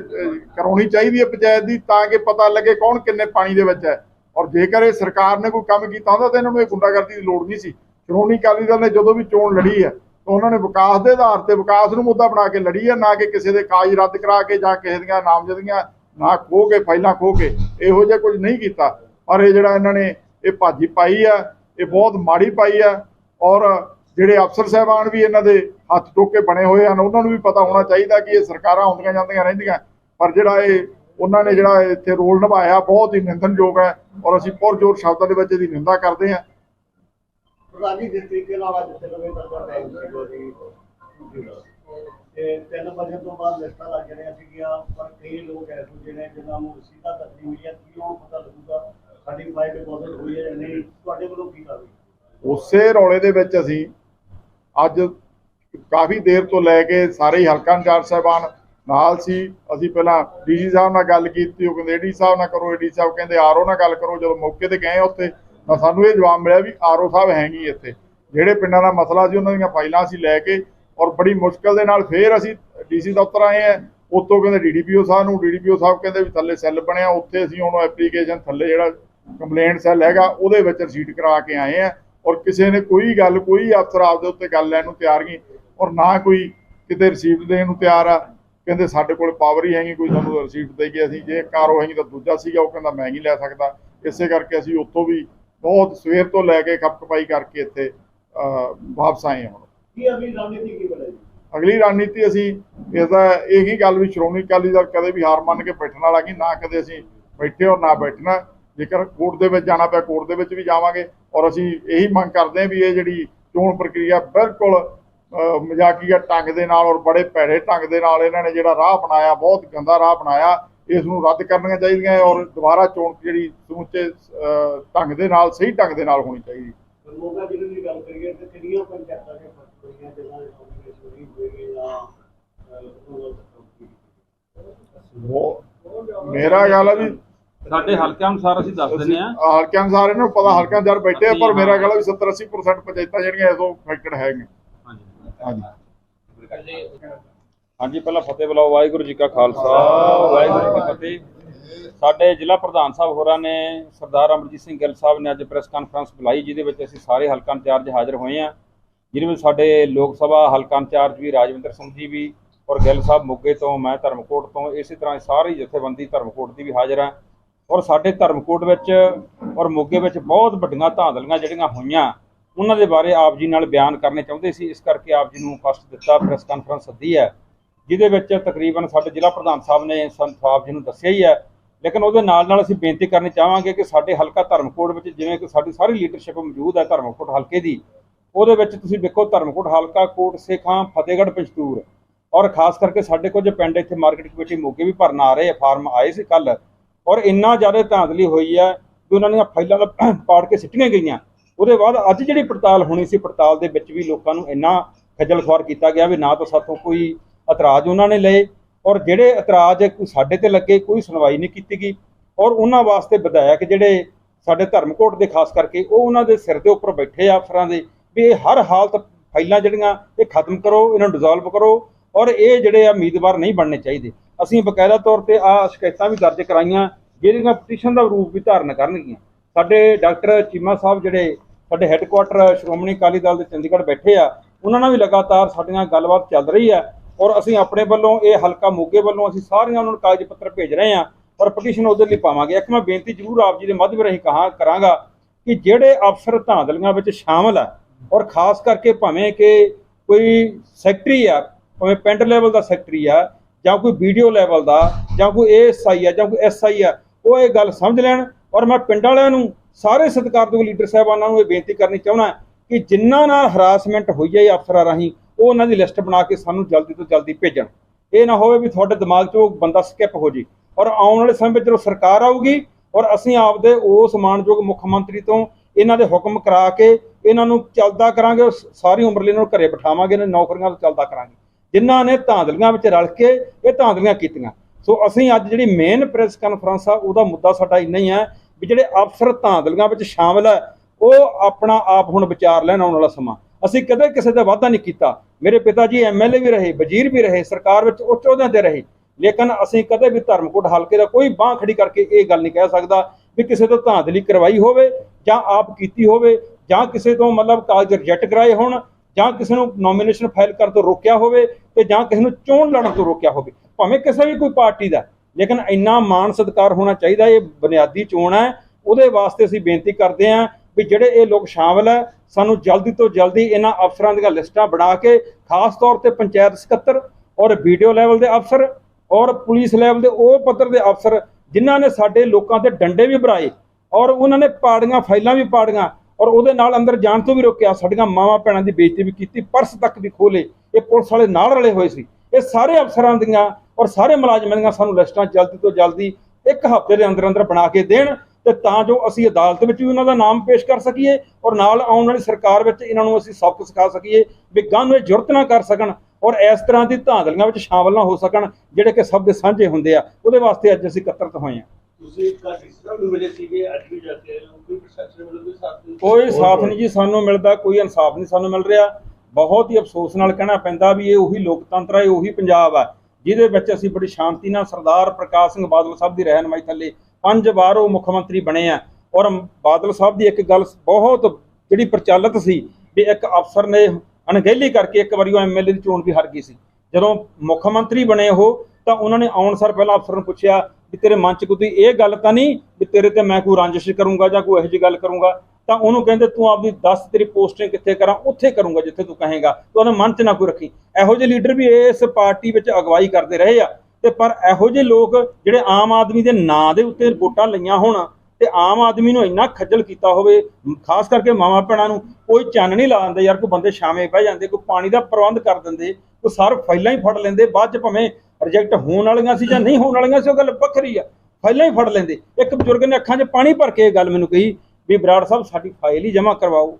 ਕਰਾਉਣੀ ਚਾਹੀਦੀ ਹੈ ਪੰਚਾਇਤ ਦੀ ਤਾਂ ਕਿ ਪਤਾ ਲੱਗੇ ਕੌਣ ਕਿੰਨੇ ਪਾਣੀ ਦੇ ਵਿੱਚ ਹੈ। ਔਰ ਜੇਕਰ ਇਹ ਸਰਕਾਰ ਨੇ ਕੋਈ ਕੰਮ ਕੀਤਾ ਹੁੰਦਾ ਤਾਂ ਇਹਨਾਂ ਨੂੰ ਇਹ ਗੁੰਡਾਗਰਦੀ ਦੀ ਲੋੜ ਨਹੀਂ ਸੀ। ਸ਼੍ਰੋਮਣੀ ਅਕਾਲੀ ਦਲ ਨੇ ਜਦੋਂ ਵੀ ਚੋਣ ਲੜੀ ਹੈ, ਤਾਂ ਉਹਨਾਂ ਨੇ ਵਿਕਾਸ ਦੇ ਆਧਾਰ ਤੇ ਵਿਕਾਸ ਨੂੰ ਮੁੱਦਾ ਬਣਾ ਕੇ ਲੜੀ ਹੈ, ਨਾ ਕਿ ਕਿਸੇ ਦੇ ਕਾਜ ਰੱਦ ਕਰਾ ਕੇ ਜਾਂ ਕਿਸੇ ਦੀਆਂ ਨਾਮਜ਼ਦਗੀਆਂ ਨਾ ਖੋਹ ਕੇ, ਫਾਈਲਾਂ ਖੋਹ ਕੇ, ਇਹੋ ਜਿਹਾ ਕੁਝ ਨਹੀਂ ਕੀਤਾ। ਪਰ ਇਹ ਜਿਹੜਾ ਇਹਨਾਂ ਨੇ ਇਹ ਭਾਜੀ ਪਾਈ ਆ ਇਹ ਬਹੁਤ ਮਾੜੀ ਪਾਈ ਆ ਔਰ ਜਿਹੜੇ ਅਫਸਰ ਸਾਹਿਬਾਨ ਵੀ ਇਹਨਾਂ ਦੇ ਹੱਥ ਟੋਕੇ ਬਣੇ ਹੋਏ ਹਨ, ਉਹਨਾਂ ਨੂੰ ਵੀ ਪਤਾ ਹੋਣਾ ਚਾਹੀਦਾ ਕਿ ਇਹ ਸਰਕਾਰਾਂ ਆਉਂਦੀਆਂ ਜਾਂਦੀਆਂ ਰਹਿੰਦੀਆਂ। ਪਰ ਜਿਹੜਾ ਇਹ, ਉਹਨਾਂ ਨੇ ਜਿਹੜਾ ਇੱਥੇ ਰੋਲ ਨਿਭਾਇਆ, ਬਹੁਤ ਹੀ ਨਿੰਦਣਯੋਗ ਹੈ ਔਰ ਅਸੀਂ ਪੁਰਜੋਰ ਸ਼ਬਦਾਂ ਦੇ ਵਿੱਚ ਇਹਦੀ ਨਿੰਦਾ ਕਰਦੇ ਹਾਂ। ਪ੍ਰਧਾਨ ਜੀ ਤਰੀਕੇ ਨਾਲ ਅੱਜ ਤਿੰਨ ਵਜੇ ਤੱਕ ਟਾਈਮ ਸੀਗਾ ਜੀ ਤੇ ਤਿੰਨ ਵਜੇ ਤੋਂ ਬਾਅਦ ਲਿਸਟਾਂ ਲੱਗ ਜਾਣੀਆਂ ਸੀਗੀਆਂ, ਪਰ ਕਈ ਲੋਕ ਐਸੋ ਜਿਹੇ ਜਿਨ੍ਹਾਂ ਨੂੰ ਰਸੀਦਾਂ ਤੱਕ ਨਹੀਂ ਮਿਲੀਆਂ ਪਤਾ ਲੱਗੂਗਾ ਸਾਡੀ ਫਾਈਲ ਡਿਪੋਜ਼ਿਟ ਹੋਈ ਹੈ ਜਾਂ ਨਹੀਂ, ਤੁਹਾਡੇ ਵੱਲੋਂ ਕੀ ਕਾਰਵਾਈ ਉਸੇ ਰੌਲੇ ਦੇ ਵਿੱਚ ਅਸੀਂ ਅੱਜ ਕਾਫੀ ਦੇਰ ਤੋਂ ਲੈ ਕੇ ਸਾਰੇ ਹੀ ਹਲਕਾ ਇੰਚਾਰਜ ਸਾਹਿਬਾਨ ਨਾਲ ਸੀ। ਅਸੀਂ ਪਹਿਲਾਂ ਡੀਜੀ ਸਾਹਿਬ ਨਾਲ ਗੱਲ ਕੀਤੀ, ਉਹ ਕਹਿੰਦੇ, ਡੀ ਸਾਹਿਬ ਨਾਲ ਕਰੋ, ਡੀ ਸਾਹਿਬ ਕਹਿੰਦੇ, ਆਰਓ ਨਾਲ ਗੱਲ ਕਰੋ, ਜਦੋਂ ਮੌਕੇ ਤੇ ਗਏ ਉੱਥੇ ਤਾਂ ਸਾਨੂੰ ਇਹ ਜਵਾਬ ਮਿਲਿਆ ਵੀ ਆਰਓ ਸਾਹਿਬ ਹੈ ਨਹੀਂ ਇੱਥੇ। ਜਿਹੜੇ ਪਿੰਡਾਂ ਦਾ ਮਸਲਾ ਸੀ, ਉਹਨਾਂ ਦੀਆਂ ਫਾਈਲਾਂ ਅਸੀਂ ਲੈ ਕੇ ਔਰ ਬੜੀ ਮੁਸ਼ਕਲ ਦੇ ਨਾਲ ਫੇਰ ਅਸੀਂ ਡੀਸੀ ਦਫ਼ਤਰ ਆਏ ਆ ਉੱਥੋਂ ਕਹਿੰਦੇ ਡੀਡੀਪੀਓ ਸਾਹਿਬ ਨੂੰ, ਡੀਡੀਪੀਓ ਸਾਹਿਬ ਕਹਿੰਦੇ ਵੀ ਥੱਲੇ ਸੈੱਲ ਬਣਿਆ, ਉੱਥੇ ਅਸੀਂ ਉਹਨੂੰ ਐਪਲੀਕੇਸ਼ਨ ਥੱਲੇ ਜਿਹੜਾ ਕੰਪਲੇਂਟ ਸੈੱਲ ਹੈਗਾ, ਉਹਦੇ ਵਿੱਚ ਰਸੀਟ ਕਰਾ ਕੇ ਆਏ ਆ ਔਰ ਕਿਸੇ ਨੇ ਕੋਈ ਗੱਲ, ਕੋਈ ਅਫਸਰ ਆਪਦੇ ਉੱਤੇ ਗੱਲ ਲੈਣ ਨੂੰ ਤਿਆਰ ਨਹੀਂ ਔਰ ਨਾ ਕੋਈ ਕਿਤੇ ਰਸੀਦ ਦੇਣ ਨੂੰ ਤਿਆਰ ਆ। ਕਹਿੰਦੇ ਸਾਡੇ ਕੋਲ ਪਾਵਰ ਹੀ ਹੈਗੀ ਕੋਈ ਸਾਨੂੰ ਰਸੀਦ ਦੇਈਏ ਅਸੀਂ। ਜੇ ਕਾਰੋ ਹੈਗੀ ਤਾਂ ਦੂਜਾ ਸੀਗਾ, ਉਹ ਕਹਿੰਦਾ ਮੈਂ ਨਹੀਂ ਲੈ ਸਕਦਾ। ਇਸੇ ਕਰਕੇ ਅਸੀਂ ਉੱਥੋਂ ਵੀ ਬਹੁਤ ਸਵੇਰ ਤੋਂ ਲੈ ਕੇ ਖਪਖਪਾਈ ਕਰਕੇ ਇੱਥੇ ਵਾਪਸ ਆਏ ਹਾਂ ਹੁਣ। ਕੀ ਅਗਲੀ ਰਣਨੀਤੀ ਕੀ ਬਣੇਗੀ? ਅਗਲੀ ਰਣਨੀਤੀ ਅਸੀਂ ਇਸ ਦਾ ਇਹੀ ਗੱਲ ਵੀ ਸ਼੍ਰੋਮਣੀ ਅਕਾਲੀ ਦਲ ਕਦੇ ਵੀ ਹਾਰ ਮੰਨ ਕੇ ਬੈਠਣ ਵਾਲਾ ਨਹੀਂ ਨਾ ਕਦੇ ਅਸੀਂ ਬੈਠੇ ਔਰ ਨਾ ਬੈਠਣਾ। ਜੇਕਰ ਕੋਰਟ ਦੇ ਵਿੱਚ ਜਾਣਾ ਪਿਆ ਕੋਰਟ ਦੇ ਵਿੱਚ ਵੀ ਜਾਵਾਂਗੇ ਔਰ ਅਸੀਂ ਇਹੀ ਮੰਗ ਕਰਦੇ ਹਾਂ ਵੀ ਇਹ ਜਿਹੜੀ ਚੋਣ ਪ੍ਰਕਿਰਿਆ ਬਿਲਕੁਲ ਮਜ਼ਾਕੀਆ ਢੰਗ ਦੇ ਨਾਲ ਔਰ ਬੜੇ ਭੈੜੇ ਢੰਗ ਦੇ ਨਾਲ ਇਹਨਾਂ ਨੇ ਜਿਹੜਾ ਰਾਹ ਅਪਣਾਇਆ ਬਹੁਤ ਗੰਦਾ ਰਾਹ ਅਪਣਾਇਆ ਇਸ ਨੂੰ ਰੱਦ ਕਰਨੀਆਂ ਚਾਹੀਦੀਆਂ ਔਰ ਦੁਬਾਰਾ ਚੋਣ ਜਿਹੜੀ ਸਮੁੱਚੇ ਢੰਗ ਦੇ ਨਾਲ ਸਹੀ ਢੰਗ ਦੇ ਨਾਲ ਹੋਣੀ ਚਾਹੀਦੀ। ਮੋਗਾ ਜ਼ਿਲ੍ਹੇ ਦੀ ਗੱਲ ਕਰੀਏ ਤੇ ਕਿੰਨੀਆਂ ਪੰਚਾਇਤਾਂ ਦੇ ਫ਼ਰਕ ਹੋਈਆਂ ਜਿਨ੍ਹਾਂ ਦੇ ਨੋਮੀਨੇਸ਼ਨ ਨਹੀਂ ਹੋਏਗੀ ਜਾਂ ਅਹ, ਉਹਨਾਂ ਦਾ ਉਹ ਮੇਰਾ ਗੱਲ ਹੈ ਵੀ ਸਾਡੇ ਹਲਕੇ ਅਨੁਸਾਰ ਅਸੀਂ ਦੱਸ ਦਿੰਦੇ ਆ ਹਲਕਿਆਂ ਅਨੁਸਾਰ ਇਹਨਾਂ ਨੂੰ ਪਤਾ ਹਲਕਿਆਂ ਜਰ ਬੈਠੇ ਆ ਪਰ ਮੇਰਾ ਖਿਆਲ ਹੈ ਵੀ 70 80% ਪੰਚਾਇਤਾਂ ਜਿਹੜੀਆਂ ਇਸੋਂ ਅਫੈਕਟਡ ਹੈਗੀਆਂ। ਹਾਂਜੀ। ਹਾਂਜੀ। ਹਾਂਜੀ, ਪਹਿਲਾਂ ਫਤਿਹ ਬੁਲਾਓ, ਵਾਹਿਗੁਰੂ ਜੀ ਕਾ ਖਾਲਸਾ, ਵਾਹਿਗੁਰੂ ਜੀ ਕੀ ਫਤਿਹ। ਸਾਡੇ ਜ਼ਿਲ੍ਹਾ ਪ੍ਰਧਾਨ ਸਾਹਿਬ ਹੋਰਾਂ ਨੇ ਸਰਦਾਰ ਅਮਰਜੀਤ ਸਿੰਘ ਗਿੱਲ ਸਾਹਿਬ ਨੇ ਅੱਜ ਪ੍ਰੈਸ ਕਾਨਫਰੰਸ ਬੁਲਾਈ, ਜਿਹਦੇ ਵਿੱਚ ਅਸੀਂ ਸਾਰੇ ਹਲਕਾ ਇੰਚਾਰਜ ਹਾਜ਼ਰ ਹੋਏ ਆ ਜਿਹਦੇ ਵਿੱਚ ਸਾਡੇ ਲੋਕ ਸਭਾ ਹਲਕਾ ਇੰਚਾਰਜ ਵੀ ਰਾਜਵਿੰਦਰ ਸਿੰਘ ਜੀ ਵੀ ਔਰ ਗਿੱਲ ਸਾਹਿਬ ਮੋਗੇ ਤੋਂ, ਮੈਂ ਧਰਮਕੋਟ ਤੋਂ, ਇਸੇ ਤਰ੍ਹਾਂ ਸਾਰੀ ਜਥੇਬੰਦੀ ਧਰਮਕੋਟ ਦੀ ਵੀ ਹਾਜ਼ਰ ਆ ਔਰ ਸਾਡੇ ਧਰਮਕੋਟ ਵਿੱਚ ਔਰ ਮੋਗੇ ਵਿੱਚ ਬਹੁਤ ਵੱਡੀਆਂ ਧਾਂਦਲੀਆਂ ਜਿਹੜੀਆਂ ਹੋਈਆਂ, ਉਹਨਾਂ ਦੇ ਬਾਰੇ ਆਪ ਜੀ ਨਾਲ ਬਿਆਨ ਕਰਨੇ ਚਾਹੁੰਦੇ ਸੀ। ਇਸ ਕਰਕੇ ਆਪ ਜੀ ਨੂੰ ਫਸਟ ਦਿੱਤਾ, ਪ੍ਰੈਸ ਕਾਨਫਰੰਸ ਸੱਦੀ ਹੈ। ਜਿਹਦੇ ਵਿੱਚ ਤਕਰੀਬਨ ਸਾਡੇ ਜ਼ਿਲ੍ਹਾ ਪ੍ਰਧਾਨ ਸਾਹਿਬ ਨੇ ਸੰਤ ਆਪ ਜੀ ਨੂੰ ਦੱਸਿਆ ਹੀ ਹੈ। ਲੇਕਿਨ ਉਹਦੇ ਨਾਲ ਨਾਲ ਅਸੀਂ ਬੇਨਤੀ ਕਰਨੀ ਚਾਹਾਂਗੇ ਕਿ ਸਾਡੇ ਹਲਕਾ ਧਰਮਕੋਟ ਵਿੱਚ ਜਿਵੇਂ ਕਿ ਸਾਡੀ ਸਾਰੀ ਲੀਡਰਸ਼ਿਪ ਮੌਜੂਦ ਹੈ ਧਰਮਕੋਟ ਹਲਕੇ ਦੀ, ਉਹਦੇ ਵਿੱਚ ਤੁਸੀਂ ਵੇਖੋ ਧਰਮਕੋਟ ਹਲਕਾ, ਕੋਟ ਸੇਖਾਂ, ਫਤਿਹਗੜ੍ਹ, ਪੰਚਤੂਰ ਔਰ ਖਾਸ ਕਰਕੇ ਸਾਡੇ ਕੁਝ ਪਿੰਡ ਇੱਥੇ ਮਾਰਕੀਟ ਕਮੇਟੀ ਮੋਗੇ ਵੀ ਭਰਨ ਆ ਰਹੇ ਆ ਫਾਰਮ ਆਏ ਸੀ ਕੱਲ ਔਰ ਇੰਨਾ ਜ਼ਿਆਦਾ ਧਾਂਦਲੀ ਹੋਈ ਹੈ ਕਿ ਉਹਨਾਂ ਦੀਆਂ ਫਾਈਲਾਂ ਦਾ ਪਾੜ ਕੇ ਸਿੱਟੀਆਂ ਗਈਆਂ। ਉਹਦੇ ਬਾਅਦ ਅੱਜ ਜਿਹੜੀ ਪੜਤਾਲ ਹੋਣੀ ਸੀ, ਪੜਤਾਲ ਦੇ ਵਿੱਚ ਵੀ ਲੋਕਾਂ ਨੂੰ ਇੰਨਾ ਖੱਜਲ ਖੁਆਰ ਕੀਤਾ ਗਿਆ ਵੀ ਨਾ ਤਾਂ ਸਾਥੋਂ ਕੋਈ ਇਤਰਾਜ਼ ਉਹਨਾਂ ਨੇ ਲਏ ਔਰ ਜਿਹੜੇ ਇਤਰਾਜ਼ ਸਾਡੇ ਤੇ ਲੱਗੇ ਕੋਈ ਸੁਣਵਾਈ ਨਹੀਂ ਕੀਤੀ ਗਈ ਔਰ ਉਹਨਾਂ ਵਾਸਤੇ ਵਿਧਾਇਕ ਜਿਹੜੇ ਸਾਡੇ ਧਰਮਕੋਟ ਦੇ ਖਾਸ ਕਰਕੇ ਉਹ ਉਹਨਾਂ ਦੇ ਸਿਰ ਦੇ ਉੱਪਰ ਬੈਠੇ ਆ ਅਫਸਰਾਂ ਦੇ ਵੀ ਇਹ ਹਰ ਹਾਲਤ ਫਾਈਲਾਂ ਜਿਹੜੀਆਂ ਇਹ ਖਤਮ ਕਰੋ, ਇਹਨਾਂ ਨੂੰ ਡਿਸੋਲਵ ਕਰੋ ਔਰ ਇਹ ਜਿਹੜੇ ਆ ਉਮੀਦਵਾਰ ਨਹੀਂ ਬਣਨੇ ਚਾਹੀਦੇ। ਅਸੀਂ ਬਕਾਇਦਾ ਤੌਰ ਤੇ ਆ ਸ਼ਿਕਾਇਤਾਂ ਵੀ ਦਰਜ ਕਰਾਈਆਂ ਜਿਹੜੀਆਂ ਪਟੀਸ਼ਨ ਦਾ ਰੂਪ ਵੀ ਧਾਰਨ ਕਰਨਗੀਆਂ। ਸਾਡੇ ਡਾਕਟਰ ਚੀਮਾ ਸਾਹਿਬ ਜਿਹੜੇ ਸਾਡੇ ਹੈੱਡਕੁਆਟਰ ਸ਼੍ਰੋਮਣੀ ਅਕਾਲੀ ਦਲ ਦੇ ਚੰਡੀਗੜ੍ਹ ਬੈਠੇ ਆ, ਉਹਨਾਂ ਨਾਲ ਵੀ ਲਗਾਤਾਰ ਸਾਡੀਆਂ ਗੱਲਬਾਤ ਚੱਲ ਰਹੀ ਆ। ਔਰ ਅਸੀਂ ਆਪਣੇ ਵੱਲੋਂ ਇਹ ਹਲਕਾ ਮੋਗੇ ਵੱਲੋਂ ਅਸੀਂ ਸਾਰੀਆਂ ਉਹਨਾਂ ਨੂੰ ਕਾਗਜ਼ ਪੱਤਰ ਭੇਜ ਰਹੇ ਹਾਂ ਔਰ ਪਟੀਸ਼ਨ ਉਹਦੇ ਲਈ ਪਾਵਾਂਗੇ। ਇੱਕ ਮੈਂ ਬੇਨਤੀ ਜ਼ਰੂਰ ਆਪ ਜੀ ਦੇ ਮਾਧਿਅਮ ਰਾਹੀਂ ਕਹਾ, ਕਰਾਂਗਾ ਕਿ ਜਿਹੜੇ ਅਫਸਰ ਧਾਂਦਲੀਆਂ ਵਿੱਚ ਸ਼ਾਮਲ ਆ ਔਰ ਖਾਸ ਕਰਕੇ ਭਾਵੇਂ ਕਿ ਕੋਈ ਸੈਕਟਰੀ ਆ, ਭਾਵੇਂ ਪਿੰਡ ਲੈਵਲ ਦਾ ਸੈਕਟਰੀ ਆ ਜਾਂ ਕੋਈ ਵੀਡੀਓ ਲੈਵਲ ਦਾ ਜਾਂ ਕੋਈ ਏਐਸਆਈ ਆ ਜਾਂ ਕੋਈ ਐਸਆਈ ਆ, ਉਹ ਇਹ ਗੱਲ ਸਮਝ ਲੈਣ ਔਰ ਮੈਂ ਪਿੰਡ ਵਾਲਿਆਂ ਨੂੰ, ਸਾਰੇ ਸਤਿਕਾਰਯੋਗ ਲੀਡਰ ਸਾਹਿਬਾਨਾਂ ਨੂੰ ਇਹ ਬੇਨਤੀ ਕਰਨੀ ਚਾਹੁੰਦਾ ਕਿ ਜਿਨ੍ਹਾਂ ਨਾਲ ਹਰਾਸਮੈਂਟ ਹੋਈ ਹੈ ਅਫਸਰਾਂ ਰਾਹੀਂ ਉਹ ਉਹਨਾਂ ਦੀ ਲਿਸਟ ਬਣਾ ਕੇ ਸਾਨੂੰ ਜਲਦੀ ਤੋਂ ਜਲਦੀ ਭੇਜਣ। ਇਹ ਨਾ ਹੋਵੇ ਵੀ ਤੁਹਾਡੇ ਦਿਮਾਗ 'ਚੋਂ ਬੰਦਾ ਸਕਿਪ ਹੋ ਜੇ ਔਰ ਆਉਣ ਵਾਲੇ ਸਮੇਂ ਵਿੱਚ ਜਦੋਂ ਸਰਕਾਰ ਆਊਗੀ ਔਰ ਅਸੀਂ ਆਪਦੇ ਉਸ ਮਾਨਯੋਗ ਮੁੱਖ ਮੰਤਰੀ ਤੋਂ ਇਹਨਾਂ ਦੇ ਹੁਕਮ ਕਰਾ ਕੇ ਇਹਨਾਂ ਨੂੰ ਚੱਲਦਾ ਕਰਾਂਗੇ ਸਾਰੀ ਉਮਰ ਲਈ ਇਹਨਾਂ ਨੂੰ ਘਰੇ ਬਿਠਾਵਾਂਗੇ, ਇਹਨਾਂ ਨੌਕਰੀਆਂ ਤੋਂ ਚੱਲਦਾ ਕਰਾਂਗੇ। ਜਿਨ੍ਹਾਂ ਨੇ ਧਾਂਦਲੀਆਂ ਵਿੱਚ ਰਲ ਕੇ ਇਹ ਧਾਂਦਲੀਆਂ ਕੀਤੀਆਂ। ਸੋ ਅਸੀਂ ਅੱਜ ਜਿਹੜੀ ਮੇਨ ਪ੍ਰੈਸ ਕਾਨਫਰੰਸ ਆ, ਉਹਦਾ ਮੁੱਦਾ ਸਾਡਾ ਇੰਨਾ ਹੀ ਹੈ ਵੀ ਜਿਹੜੇ ਅਫਸਰ ਧਾਂਦਲੀਆਂ ਵਿੱਚ ਸ਼ਾਮਲ ਹੈ ਉਹ ਆਪਣਾ ਆਪ ਹੁਣ ਵਿਚਾਰ ਲੈਣ ਆਉਣ ਵਾਲਾ ਸਮਾਂ। ਅਸੀਂ ਕਦੇ ਕਿਸੇ ਦਾ ਵਾਅਦਾ ਨਹੀਂ ਕੀਤਾ। ਮੇਰੇ ਪਿਤਾ ਜੀ ਐਮਐਲਏ ਵੀ ਰਹੇ, ਵਜ਼ੀਰ ਵੀ ਰਹੇ, ਸਰਕਾਰ ਵਿੱਚ ਉੱਚ ਅਹੁਦਿਆਂ ਤੇ ਰਹੇ। ਲੇਕਿਨ ਅਸੀਂ ਕਦੇ ਵੀ ਧਰਮਕੋਟ ਹਲਕੇ ਦਾ ਕੋਈ ਬਾਹ ਖੜੀ ਕਰਕੇ ਇਹ ਗੱਲ ਨਹੀਂ ਕਹਿ ਸਕਦਾ ਵੀ ਕਿਸੇ ਤੋਂ ਧਾਂਦਲੀ ਕਰਵਾਈ ਹੋਵੇ ਜਾਂ ਆਪ ਕੀਤੀ ਹੋਵੇ ਜਾਂ ਕਿਸੇ ਤੋਂ ਮਤਲਬ ਕਾਗਜ਼ ਰਿਜੈਕਟ ਕਰਾਏ ਹੋਣ ਜਾਂ ਕਿਸੇ ਨੂੰ ਨੋਮੀਨੇਸ਼ਨ ਫਾਈਲ ਕਰਨ ਤੋਂ ਰੋਕਿਆ ਹੋਵੇ ਤੇ ਜਾਂ ਕਿਸੇ ਨੂੰ ਚੋਣ ਲੜਨ ਤੋਂ ਰੋਕਿਆ ਹੋਵੇ। ਭਾਵੇਂ ਕਿਸੇ ਵੀ ਕੋਈ ਪਾਰਟੀ ਦਾ, ਲੇਕਿਨ ਇੰਨਾ ਮਾਣ ਸਤਿਕਾਰ ਹੋਣਾ ਚਾਹੀਦਾ, ਇਹ ਬੁਨਿਆਦੀ ਚੋਣ ਹੈ। ਉਹਦੇ ਵਾਸਤੇ ਅਸੀਂ ਬੇਨਤੀ ਕਰਦੇ ਹਾਂ ਵੀ ਜਿਹੜੇ ਇਹ ਲੋਕ ਸ਼ਾਮਲ ਹੈ ਸਾਨੂੰ ਜਲਦੀ ਤੋਂ ਜਲਦੀ ਇਹਨਾਂ ਅਫਸਰਾਂ ਦੀਆਂ ਲਿਸਟਾਂ ਬਣਾ ਕੇ, ਖਾਸ ਤੌਰ ਤੇ ਪੰਚਾਇਤ ਸਕੱਤਰ ਔਰ ਵੀਡੀਓ ਲੈਵਲ ਦੇ ਅਫਸਰ ਔਰ ਪੁਲਿਸ ਲੈਵਲ ਦੇ ਉਹ ਪੱਧਰ ਦੇ ਅਫਸਰ, ਜਿਨ੍ਹਾਂ ਨੇ ਸਾਡੇ ਲੋਕਾਂ ਤੇ ਡੰਡੇ ਵੀ ਭਰਾਏ ਔਰ ਉਹਨਾਂ ਨੇ ਪਾੜੀਆਂ, ਫਾਈਲਾਂ ਵੀ ਪਾੜੀਆਂ ਔਰ ਉਹਦੇ ਨਾਲ ਅੰਦਰ ਜਾਣ ਤੋਂ ਵੀ ਰੋਕਿਆ, ਸਾਡੀਆਂ ਮਾਵਾਂ ਭੈਣਾਂ ਦੀ ਬੇਇੱਜ਼ਤੀ ਵੀ ਕੀਤੀ, ਪਰਸ ਤੱਕ ਵੀ ਖੋਲੇ ਇਹ ਪੁਲਿਸ ਵਾਲੇ ਨਾਲ ਰਲੇ ਹੋਏ ਸੀ। ਇਹ ਸਾਰੇ ਅਫਸਰਾਂ ਦੀਆਂ ਔਰ ਸਾਰੇ ਮੁਲਾਜ਼ਮਾਂ ਦੀਆਂ ਸਾਨੂੰ ਲਿਸਟਾਂ ਜਲਦੀ ਤੋਂ ਜਲਦੀ ਇੱਕ ਹਫ਼ਤੇ ਦੇ ਅੰਦਰ ਅੰਦਰ ਬਣਾ ਕੇ ਦੇਣ ਤੇ ਤਾਂ ਜੋ ਅਸੀਂ ਅਦਾਲਤ ਵਿੱਚ ਵੀ ਉਹਨਾਂ ਦਾ ਨਾਮ ਪੇਸ਼ ਕਰ ਸਕੀਏ ਔਰ ਨਾਲ ਆਉਣ ਵਾਲੀ ਸਰਕਾਰ ਵਿੱਚ ਇਹਨਾਂ ਨੂੰ ਅਸੀਂ ਸਬਕ ਸਿਖਾ ਸਕੀਏ ਵੀ ਗਾਂ ਨੂੰ ਇਹ ਜੁਰਤ ਨਾ ਕਰ ਸਕਣ ਔਰ ਇਸ ਤਰ੍ਹਾਂ ਦੀ ਧਾਂਦਲੀਆਂ ਵਿੱਚ ਸ਼ਾਮਲ ਨਾ ਹੋ ਸਕਣ ਜਿਹੜੇ ਕਿ ਸਭ ਦੇ ਸਾਂਝੇ ਹੁੰਦੇ ਆ ਉਹਦੇ ਵਾਸਤੇ ਅੱਜ ਅਸੀਂ ਇਕੱਤਰਤ ਹੋਏ ਹੋ, ਕੋਈ ਸਾਥ ਨਹੀਂ ਜੀ ਸਾਨੂੰ ਮਿਲਦਾ ਕੋਈ ਇਨਸਾਫ ਨਹੀਂ ਸਾਨੂੰ ਮਿਲ ਰਿਹਾ। ਬਹੁਤ ਹੀ ਅਫਸੋਸ ਨਾਲ ਕਹਿਣਾ ਪੈਂਦਾ ਵੀ ਇਹ ਉਹੀ ਲੋਕਤੰਤਰ ਹੈ ਉਹੀ ਪੰਜਾਬ ਹੈ ਜਿਹਦੇ ਵਿੱਚ ਅਸੀਂ ਬੜੀ ਸ਼ਾਂਤੀ ਨਾਲ ਸਰਦਾਰ ਪ੍ਰਕਾਸ਼ ਸਿੰਘ ਬਾਦਲ ਸਾਹਿਬ ਦੀ ਰਹਿਨਮਾਈ ਥੱਲੇ ਪੰਜ ਵਾਰ ਉਹ ਮੁੱਖ ਮੰਤਰੀ ਬਣੇ ਆ। ਔਰ ਬਾਦਲ ਸਾਹਿਬ ਦੀ ਇੱਕ ਗੱਲ ਬਹੁਤ ਜਿਹੜੀ ਪ੍ਰਚਲਿਤ ਸੀ ਵੀ ਇੱਕ ਅਫਸਰ ਨੇ ਅਣਗਹਿਲੀ ਕਰਕੇ ਇੱਕ ਵਾਰੀ ਉਹ ਐਮਐਲਏ ਦੀ ਚੋਣ ਵੀ ਹਾਰ ਗਈ ਸੀ। ਜਦੋਂ ਮੁੱਖ ਮੰਤਰੀ ਬਣੇ ਉਹ, ਤਾਂ ਉਹਨਾਂ ਨੇ ਆਉਣ ਸਾਰ ਪਹਿਲਾਂ ਅਫਸਰ ਨੂੰ ਪੁੱਛਿਆ ਵੀ ਤੇਰੇ ਮਨ 'ਚ ਕੋਈ ਇਹ ਗੱਲ ਤਾਂ ਨਹੀਂ ਵੀ ਤੇਰੇ ਤੇ ਮੈਂ ਕੋਈ ਰੰਜਿਸ਼ ਕਰੂੰਗਾ ਜਾਂ ਕੋਈ ਇਹੋ ਜਿਹੀ ਗੱਲ ਕਰੂੰਗਾ? ਤਾਂ ਉਹਨੂੰ ਕਹਿੰਦੇ, ਤੂੰ ਆਪਦੀ ਦੱਸ ਤੇਰੀ ਪੋਸਟਿੰਗ ਕਿੱਥੇ ਕਰਾਂ? ਉੱਥੇ ਕਰੂੰਗਾ ਜਿੱਥੇ ਤੂੰ ਕਹੇਗਾ। ਤੂੰ ਉਹਦੇ ਮਨ 'ਚ ਨਾ ਕੋਈ ਰੱਖੀ। ਇਹੋ ਜਿਹੇ ਲੀਡਰ ਵੀ ਇਸ ਪਾਰਟੀ ਵਿੱਚ ਅਗਵਾਈ ਕਰਦੇ ਰਹੇ ਆ। ਤੇ ਪਰ ਇਹੋ ਜਿਹੇ ਲੋਕ ਜਿਹੜੇ ਆਮ ਆਦਮੀ ਦੇ ਨਾਂ ਦੇ ਉੱਤੇ ਵੋਟਾਂ ਲਈਆਂ ਹੋਣ ਤੇ ਆਮ ਆਦਮੀ ਨੂੰ ਇੰਨਾ ਖੱਜਲ ਕੀਤਾ ਹੋਵੇ, ਖਾਸ ਕਰਕੇ ਮਾਵਾਂ ਭੈਣਾਂ ਨੂੰ, ਕੋਈ ਚੰਨ ਨਹੀਂ ਲਾ ਦਿੰਦੇ ਯਾਰ, ਕੋਈ ਬੰਦੇ ਸ਼ਾਮੇ ਬਹਿ ਜਾਂਦੇ, ਕੋਈ ਪਾਣੀ ਦਾ ਪ੍ਰਬੰਧ ਕਰ ਦਿੰਦੇ ਉਹ ਸਾਰ ਫਾਈਲਾਂ ਹੀ ਫੜ ਲੈਂਦੇ, ਬਾਅਦ ਚ ਭਾਵੇਂ ਰਿਜੈਕਟ ਹੋਣ ਵਾਲੀਆਂ ਸੀ ਜਾਂ ਨਹੀਂ ਹੋਣ ਵਾਲੀਆਂ ਸੀ, ਉਹ ਗੱਲ ਵੱਖਰੀ ਆ, ਫਾਈਲਾਂ ਹੀ ਫੜ ਲੈਂਦੇ। ਇੱਕ ਬਜ਼ੁਰਗ ਨੇ ਅੱਖਾਂ 'ਚ ਪਾਣੀ ਭਰ ਕੇ ਇਹ ਗੱਲ ਮੈਨੂੰ ਕਹੀ ਵੀ ਬਰਾੜ ਸਾਹਿਬ, ਸਾਡੀ ਫਾਈਲ ਹੀ ਜਮ੍ਹਾਂ ਕਰਵਾਓ।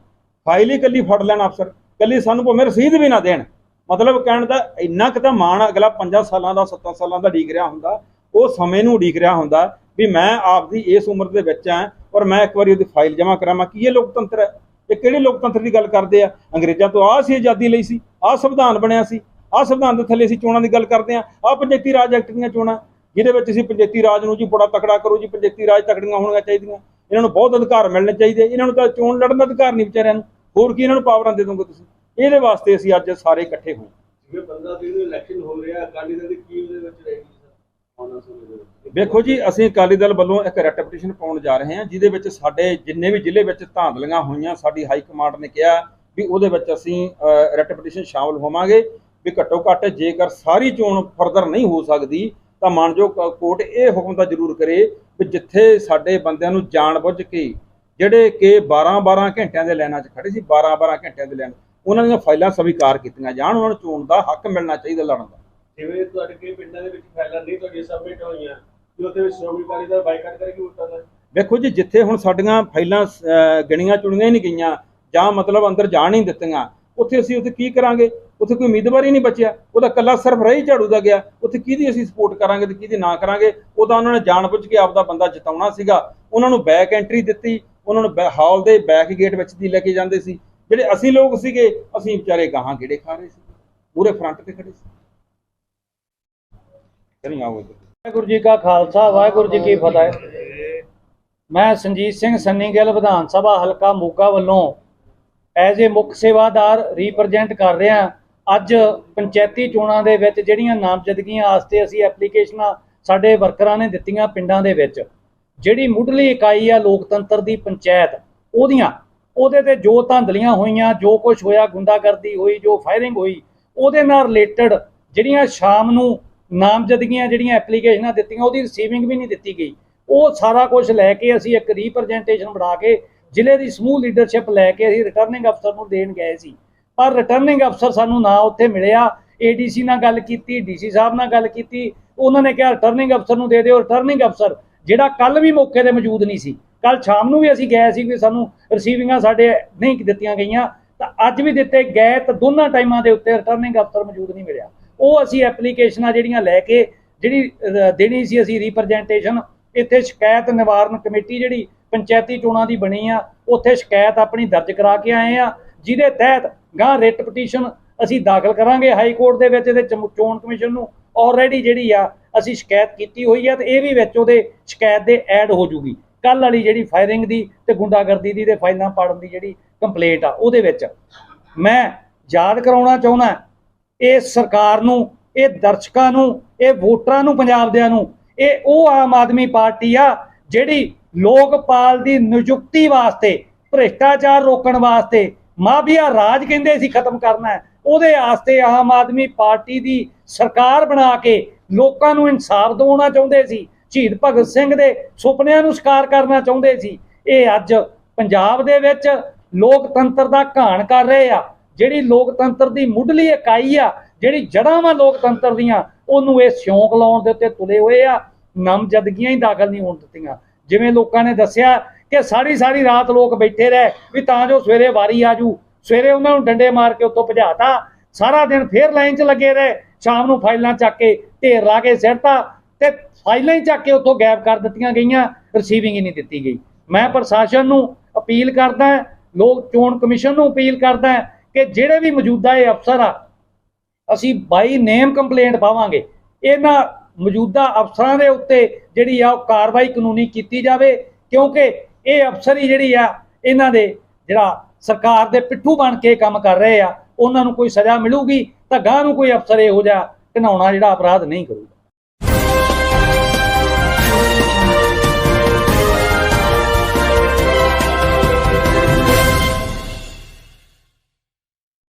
ਫਾਈਲ ਹੀ ਕੱਲੀ ਫੜ ਲੈਣ ਅਫਸਰ ਕੱਲੀ ਸਾਨੂੰ ਭਾਵੇਂ ਰਸੀਦ ਵੀ ਨਾ ਦੇਣ। ਮਤਲਬ ਕਹਿਣ ਦਾ ਇੰਨਾ ਕੁ ਤਾਂ ਮਾਣ ਅਗਲਾ 5 ਸਾਲਾਂ ਦਾ 7 ਸਾਲਾਂ ਦਾ ਉਡੀਕ ਰਿਹਾ ਹੁੰਦਾ, ਉਹ ਸਮੇਂ ਨੂੰ ਉਡੀਕ ਰਿਹਾ ਹੁੰਦਾ ਵੀ ਮੈਂ ਆਪਦੀ ਇਸ ਉਮਰ ਦੇ ਵਿੱਚ ਆ ਔਰ ਮੈਂ ਇੱਕ ਵਾਰੀ ਉਹਦੀ ਫਾਈਲ ਜਮ੍ਹਾਂ ਕਰਾਵਾਂ। ਕੀ ਇਹ ਲੋਕਤੰਤਰ ਹੈ? ਇਹ ਕਿਹੜੇ ਲੋਕਤੰਤਰ ਦੀ ਗੱਲ ਕਰਦੇ ਆ? ਅੰਗਰੇਜ਼ਾਂ ਤੋਂ ਆਹ ਸੀ ਆਜ਼ਾਦੀ ਲਈ ਸੀ, ਆਹ ਸੰਵਿਧਾਨ ਬਣਿਆ ਸੀ, ਆਹ ਸੰਵਿਧਾਨ ਦੇ ਥੱਲੇ ਅਸੀਂ ਚੋਣਾਂ ਦੀ ਗੱਲ ਕਰਦੇ ਆ, ਆਹ ਪੰਚਾਇਤੀ ਰਾਜ ਐਕਟ ਦੀਆਂ ਚੋਣਾਂ, ਜਿਹਦੇ ਵਿੱਚ ਅਸੀਂ ਪੰਚਾਇਤੀ ਰਾਜ ਨੂੰ ਜੀ ਬੜਾ ਤਕੜਾ ਕਰੋ ਜੀ ਪੰਚਾਇਤੀ ਰਾਜ ਤਕੜੀਆਂ ਹੋਣੀਆਂ ਚਾਹੀਦੀਆਂ, ਇਹਨਾਂ ਨੂੰ ਬਹੁਤ ਅਧਿਕਾਰ ਮਿਲਣੇ ਚਾਹੀਦੇ ਇਹਨਾਂ ਨੂੰ ਤਾਂ ਚੋਣ ਲੜਨ ਦਾ ਅਧਿਕਾਰ ਨਹੀਂ ਵਿਚਾਰਿਆਂ ਨੂੰ, ਹੋਰ ਕੀ ਇਹਨਾਂ ਨੂੰ ਪਾਵਰਾਂ ਦੇ ਦੋਗੇ ਤੁਸੀਂ? ਇਹਦੇ ਵਾਸਤੇ ਅਸੀਂ ਅੱਜ ਸਾਰੇ ਇਕੱਠੇ ਹੋਏ। ਜਿਵੇਂ 15 ਦਿਨ ਨੂੰ ਇਲੈਕਸ਼ਨ ਹੋ ਰਿਹਾ ਅਕਾਲੀ ਦਲ ਦੀ ਕੀ ਉਹਦੇ ਵਿੱਚ ਰਹੇਗੀ ਸਰ? ਆਉਣਾ ਸਮੇਂ ਦੇ ਵਿੱਚ। ਵੇਖੋ ਜੀ ਅਸੀਂ ਅਕਾਲੀ ਦਲ ਵੱਲੋਂ ਇੱਕ ਰੈਟ ਪਟੀਸ਼ਨ ਪਾਉਣ ਜਾ ਰਹੇ ਹਾਂ ਜਿਹਦੇ ਵਿੱਚ ਸਾਡੇ ਜਿੰਨੇ ਵੀ ਜ਼ਿਲ੍ਹੇ ਵਿੱਚ ਧਾਂਦਲੀਆਂ ਹੋਈਆਂ ਸਾਡੀ ਹਾਈ ਕਮਾਂਡ ਨੇ ਕਿਹਾ ਵੀ ਉਹਦੇ ਵਿੱਚ ਅਸੀਂ ਰੈਟ ਪਟੀਸ਼ਨ ਸ਼ਾਮਲ ਹੋਵਾਂਗੇ ਵੀ ਘੱਟੋ ਘੱਟ ਜੇਕਰ ਸਾਰੀ ਚੋਣ ਫਰਦਰ ਨਹੀਂ ਹੋ ਸਕਦੀ ਤਾਂ ਮਾਨਯੋਗ ਕੋਰਟ ਇਹ ਹੁਕਮ ਤਾਂ ਜ਼ਰੂਰ ਕਰੇ ਵੀ ਜਿੱਥੇ ਸਾਡੇ ਬੰਦਿਆਂ ਨੂੰ ਜਾਣਬੁੱਝ ਕੇ ਜਿਹੜੇ ਕਿ 12-12 ਘੰਟਿਆਂ ਦੇ ਲਾਈਨਾਂ 'ਚ ਖੜੇ ਸੀ 12-12 ਘੰਟਿਆਂ ਦੇ ਲਾਈਨ ਉਹਨਾਂ ਦੀਆਂ ਫਾਈਲਾਂ ਸਵੀਕਾਰ ਕੀਤੀਆਂ ਜਾਣ ਉਹਨਾਂ ਨੂੰ ਚੋਣ ਦਾ ਹੱਕ ਮਿਲਣਾ ਚਾਹੀਦਾ ਲੜਨ ਦਾ। ਜਿਵੇਂ ਤੁਹਾਡੇ ਕਈ ਪਿੰਡਾਂ ਦੇ ਵਿੱਚ ਫਾਈਲਾਂ ਨਹੀਂ ਤੁਹਾਡੀਆਂ ਸਬਮਿਟ ਹੋਈਆਂ ਕਿ ਉੱਥੇ ਵਿੱਚ ਸ਼੍ਰੋਮਣੀ ਅਕਾਲੀ ਦਲ ਬਾਈਕਾਟ ਕਰੇਗੀ ਵੋਟਾਂ ਦਾ? ਵੇਖੋ ਜੀ ਜਿੱਥੇ ਹੁਣ ਸਾਡੀਆਂ ਫਾਈਲਾਂ ਗਿਣੀਆਂ ਚੁਣੀਆਂ ਹੀ ਨਹੀਂ ਗਈਆਂ ਜਾਂ ਮਤਲਬ ਅੰਦਰ ਜਾਣ ਹੀ ਨਹੀਂ ਦਿੱਤੀਆਂ ਉੱਥੇ ਅਸੀਂ ਉੱਥੇ ਕੀ ਕਰਾਂਗੇ? ਉੱਥੇ ਕੋਈ ਉਮੀਦਵਾਰ ਹੀ ਨਹੀਂ ਬਚਿਆ। ਉਹਦਾ ਕੱਲਾ ਸਰਫਰਾਈ ਝਾੜੂ ਦਾ ਗਿਆ। ਉੱਥੇ ਕਿਹਦੀ ਅਸੀਂ ਸਪੋਰਟ ਕਰਾਂਗੇ ਤੇ ਕਿਹਦੀ ਨਾ ਕਰਾਂਗੇ? ਉਹਦਾ ਉਹਨਾਂ ਨੇ ਜਾਣਬੁੱਝ ਕੇ ਆਪਦਾ ਬੰਦਾ ਜਿਤਾਉਣਾ ਸੀਗਾ। ਉਹਨਾਂ ਨੂੰ ਬੈਕ ਐਂਟਰੀ ਦਿੱਤੀ। ਉਹਨਾਂ ਨੂੰ ਹਾਲ ਦੇ ਬੈਕ ਗੇਟ ਵਿੱਚ ਦੀ ਲੈ ਕੇ ਜਾਂਦੇ ਸੀ। ਜਿਹੜੇ ਅਸੀਂ ਲੋਕ ਸੀਗੇ, ਅਸੀਂ ਵਿਚਾਰੇ ਗਾਹਾਂ ਗੇੜੇ ਖਾ ਰਹੇ ਸੀ। ਪੂਰੇ ਫਰੰਟ ਤੇ ਖੜੇ ਸੀ। ਕਰੀ ਆਓ ਵਾਹਿਗੁਰੂ ਜੀ ਕਾ ਖਾਲਸਾ, ਵਾਹਿਗੁਰੂ ਜੀ ਕੀ ਫਤਿਹ। ਮੈਂ ਸੰਜੀਤ ਸਿੰਘ ਸੰਨੀ ਗਿੱਲ ਵਿਧਾਨ ਸਭਾ ਹਲਕਾ ਮੋਗਾ ਵੱਲੋਂ ਐਜ਼ ਏ ਮੁੱਖ ਸੇਵਾਦਾਰ ਰਿਪਰੈਜ਼ੈਂਟ ਕਰ ਰਿਹਾ ਅੱਜ ਪੰਚਾਇਤੀ ਚੋਣਾਂ ਦੇ ਵਿੱਚ ਜਿਹੜੀਆਂ ਨਾਮਜ਼ਦਗੀਆਂ ਵਾਸਤੇ ਅਸੀਂ ਐਪਲੀਕੇਸ਼ਨਾਂ ਸਾਡੇ ਵਰਕਰਾਂ ਨੇ ਦਿੱਤੀਆਂ ਪਿੰਡਾਂ ਦੇ ਵਿੱਚ, ਜਿਹੜੀ ਮੁੱਢਲੀ ਇਕਾਈ ਆ ਲੋਕਤੰਤਰ ਦੀ ਪੰਚਾਇਤ, ਉਹਦੀਆਂ ਉਹਦੇ ਤੇ ਜੋ ਧੰਦਲੀਆਂ ਹੋਈਆਂ, ਜੋ ਕੁਝ ਹੋਇਆ, ਗੁੰਡਾਗਰਦੀ ਹੋਈ, ਜੋ ਫਾਇਰਿੰਗ ਹੋਈ, ਉਹਦੇ ਨਾਲ ਰਿਲੇਟਡ ਜਿਹੜੀਆਂ ਸ਼ਾਮ ਨੂੰ ਨਾਮਜ਼ਦਗੀਆਂ ਜਿਹੜੀਆਂ ਐਪਲੀਕੇਸ਼ਨਾਂ ਦਿੱਤੀਆਂ, ਉਹਦੀ ਰਿਸੀਵਿੰਗ ਵੀ ਨਹੀਂ ਦਿੱਤੀ ਗਈ। ਉਹ ਸਾਰਾ ਕੁਝ ਲੈ ਕੇ ਅਸੀਂ ਇੱਕ ਰਿਪਰੈਜ਼ੈਂਟੇਸ਼ਨ ਬਣਾ ਕੇ, ਜ਼ਿਲ੍ਹੇ ਦੀ ਸਮੂਹ ਲੀਡਰਸ਼ਿਪ ਲੈ ਕੇ ਅਸੀਂ ਰਿਟਰਨਿੰਗ ਅਫਸਰ ਨੂੰ ਦੇਣ ਗਏ ਸੀ। ਪਰ ਰਿਟਰਨਿੰਗ ਅਫਸਰ ਸਾਨੂੰ ਨਾ ਉੱਥੇ ਮਿਲਿਆ। ਏਡੀਸੀ ਨਾਲ ਗੱਲ ਕੀਤੀ ਡੀਸੀ ਸਾਹਿਬ ਨਾਲ ਗੱਲ ਕੀਤੀ। ਉਹਨਾਂ ਨੇ ਕਿਹਾ ਰਿਟਰਨਿੰਗ ਅਫਸਰ ਨੂੰ ਦੇ ਦਿਓ ਰਿਟਰਨਿੰਗ ਅਫਸਰ ਜਿਹੜਾ ਕੱਲ ਵੀ ਮੌਕੇ ਤੇ ਮੌਜੂਦ ਨਹੀਂ ਸੀ। ਕੱਲ ਸ਼ਾਮ ਨੂੰ ਵੀ ਅਸੀਂ ਗਏ ਸੀ ਕਿ ਸਾਨੂੰ ਰਿਸੀਵਿੰਗਾਂ ਸਾਡੇ ਨਹੀਂ ਦਿੱਤੀਆਂ ਗਈਆਂ, ਤਾਂ ਅੱਜ ਵੀ ਦਿੱਤੇ ਗਏ ਤਾਂ ਦੋਨਾਂ ਟਾਈਮਾਂ ਦੇ ਉੱਤੇ ਰਿਟਰਨਿੰਗ ਅਫਸਰ ਮੌਜੂਦ ਨਹੀਂ ਮਿਲਿਆ। ਉਹ ਅਸੀਂ ਐਪਲੀਕੇਸ਼ਨਾਂ ਜਿਹੜੀਆਂ ਲੈ ਕੇ ਜਿਹੜੀ ਦੇਣੀ ਸੀ ਅਸੀਂ ਰਿਪਰੈਜ਼ੈਂਟੇਸ਼ਨ ਇੱਥੇ ਸ਼ਿਕਾਇਤ ਨਿਵਾਰਨ ਕਮੇਟੀ ਜਿਹੜੀ ਪੰਚਾਇਤੀ ਚੋਣਾਂ ਦੀ ਬਣੀ ਆ, ਉੱਥੇ ਸ਼ਿਕਾਇਤ ਆਪਣੀ ਦਰਜ ਕਰਾ ਕੇ ਆਏ ਆ, ਜਿਹਦੇ ਤਹਿਤ ਗਾਂ ਰਿਟ ਪਟੀਸ਼ਨ ਅਸੀਂ ਦਾਖਲ ਕਰਾਂਗੇ ਹਾਈ ਕੋਰਟ ਦੇ ਵਿੱਚ, ਇਹਦੇ ਚੋਣ ਕਮਿਸ਼ਨ ਨੂੰ। ਆਲਰੇਡੀ ਜਿਹੜੀ ਆ, ਅਸੀਂ ਸ਼ਿਕਾਇਤ ਕੀਤੀ ਹੋਈ ਆ, ਤੇ ਇਹ ਵੀ ਵਿੱਚ ਉਹਦੇ ਸ਼ਿਕਾਇਤ ਦੇ ਐਡ ਹੋ ਜੂਗੀ। ਕੱਲ ਵਾਲੀ ਜਿਹੜੀ ਫਾਇਰਿੰਗ ਦੀ ਤੇ ਗੁੰਡਾਗਰਦੀ ਦੀ ਤੇ ਫਾਈਲਾਂ ਪਾੜਨ ਦੀ ਜਿਹੜੀ ਕੰਪਲੇਂਟ ਆ, ਉਹਦੇ ਵਿੱਚ। ਮੈਂ ਯਾਦ ਕਰਾਉਣਾ ਚਾਹੁੰਦਾ, ਇਹ ਸਰਕਾਰ ਨੂੰ, ਇਹ ਦਰਸ਼ਕਾਂ ਨੂੰ, ਇਹ ਵੋਟਰਾਂ ਨੂੰ ਪੰਜਾਬ ਦਿਆਂ ਨੂੰ, ਇਹ ਉਹ ਆਮ ਆਦਮੀ ਪਾਰਟੀ ਆ ਜਿਹੜੀ ਲੋਕਪਾਲ ਦੀ ਨਿਯੁਕਤੀ ਵਾਸਤੇ, ਭ੍ਰਿਸ਼ਟਾਚਾਰ ਰੋਕਣ ਵਾਸਤੇ ਮਾਫੀਆ ਰਾਜ ਕਹਿੰਦੇ ਸੀ ਖਤਮ ਕਰਨਾ ਉਹਦੇ ਵਾਸਤੇ ਆਮ ਆਦਮੀ ਪਾਰਟੀ ਦੀ ਸਰਕਾਰ ਬਣਾ ਕੇ ਲੋਕਾਂ ਨੂੰ ਇਨਸਾਫ ਦਿਵਾਉਣਾ ਚਾਹੁੰਦੇ ਸੀ। ਸ਼ਹੀਦ ਭਗਤ ਸਿੰਘ ਦੇ ਸੁਪਨਿਆਂ ਨੂੰ ਸਾਕਾਰ ਕਰਨਾ ਚਾਹੁੰਦੇ ਸੀ। ਇਹ ਅੱਜ ਪੰਜਾਬ ਦੇ ਵਿੱਚ ਲੋਕਤੰਤਰ ਦਾ ਘਾਣ ਕਰ ਰਹੇ ਆ। ਜਿਹੜੀ ਲੋਕਤੰਤਰ ਦੀ ਮੁੱਢਲੀ ਇਕਾਈ ਆ, ਜਿਹੜੀ ਜੜ੍ਹਾਂ ਵਾ ਲੋਕਤੰਤਰ ਦੀਆਂ, ਉਹਨੂੰ ਇਹ ਸਿਉਂਕ ਲਾਉਣ ਦੇ ਉੱਤੇ ਤੁਲੇ ਹੋਏ ਆ। ਨਮਜਦਗੀਆਂ ਹੀ ਦਾਖਲ ਨਹੀਂ ਹੋਣ ਦਿੱਤੀਆਂ। ਜਿਵੇਂ ਲੋਕਾਂ ਨੇ ਦੱਸਿਆ ਕਿ ਸਾਰੀ ਸਾਰੀ ਰਾਤ ਲੋਕ ਬੈਠੇ ਰਹੇ ਵੀ ਤਾਂ ਜੋ ਸਵੇਰੇ ਵਾਰੀ ਆਜੂ ਸਵੇਰੇ ਉਹਨਾਂ ਨੂੰ ਡੰਡੇ ਮਾਰ ਕੇ ਉੱਥੋਂ ਭਜਾਤਾ। ਸਾਰਾ ਦਿਨ ਫੇਰ ਲਾਈਨ 'ਚ ਲੱਗੇ ਰਹੇ। ਸ਼ਾਮ ਨੂੰ ਫਾਈਲਾਂ ਚੱਕ ਕੇ ਢੇਰ ਲਾ ਕੇ ਸਿੱਟਤਾ। ਤੇ ਫਾਈਲਾਂ ਹੀ ਚੱਕ ਕੇ ਉੱਥੋਂ ਗਾਇਬ ਕਰ ਦਿੱਤੀਆਂ ਗਈਆਂ ਰਿਸੀਵਿੰਗ ਹੀ ਨਹੀਂ ਦਿੱਤੀ ਗਈ। ਮੈਂ ਪ੍ਰਸ਼ਾਸਨ ਨੂੰ ਅਪੀਲ ਕਰਦਾ ਲੋਕ ਚੋਣ ਕਮਿਸ਼ਨ ਨੂੰ ਅਪੀਲ ਕਰਦਾ ਕਿ ਜਿਹੜੇ ਵੀ ਮੌਜੂਦਾ ਇਹ ਅਫਸਰ ਆ, ਅਸੀਂ ਬਾਈ ਨੇਮ ਕੰਪਲੇਂਟ ਪਾਵਾਂਗੇ। ਇਹਨਾਂ ਮੌਜੂਦਾ ਅਫਸਰਾਂ ਦੇ ਉੱਤੇ ਜਿਹੜੀ ਆ ਉਹ ਕਾਰਵਾਈ ਕਾਨੂੰਨੀ ਕੀਤੀ ਜਾਵੇ, ਕਿਉਂਕਿ ਇਹ ਅਫਸਰ ਹੀ ਜਿਹੜੀ ਆ, ਇਹਨਾਂ ਦੇ ਜਿਹੜਾ ਸਰਕਾਰ ਦੇ ਪਿੱਠੂ ਬਣ ਕੇ ਕੰਮ ਕਰ ਰਹੇ ਆ, ਉਹਨਾਂ ਨੂੰ ਕੋਈ ਸਜ਼ਾ ਮਿਲੂਗੀ ਤਾਂ ਗਾਂ ਨੂੰ ਕੋਈ ਅਫਸਰ ਇਹੋ ਜਿਹਾ ਘਿਨਾਉਣਾ ਜਿਹੜਾ ਅਪਰਾਧ ਨਹੀਂ ਕਰੂਗਾ।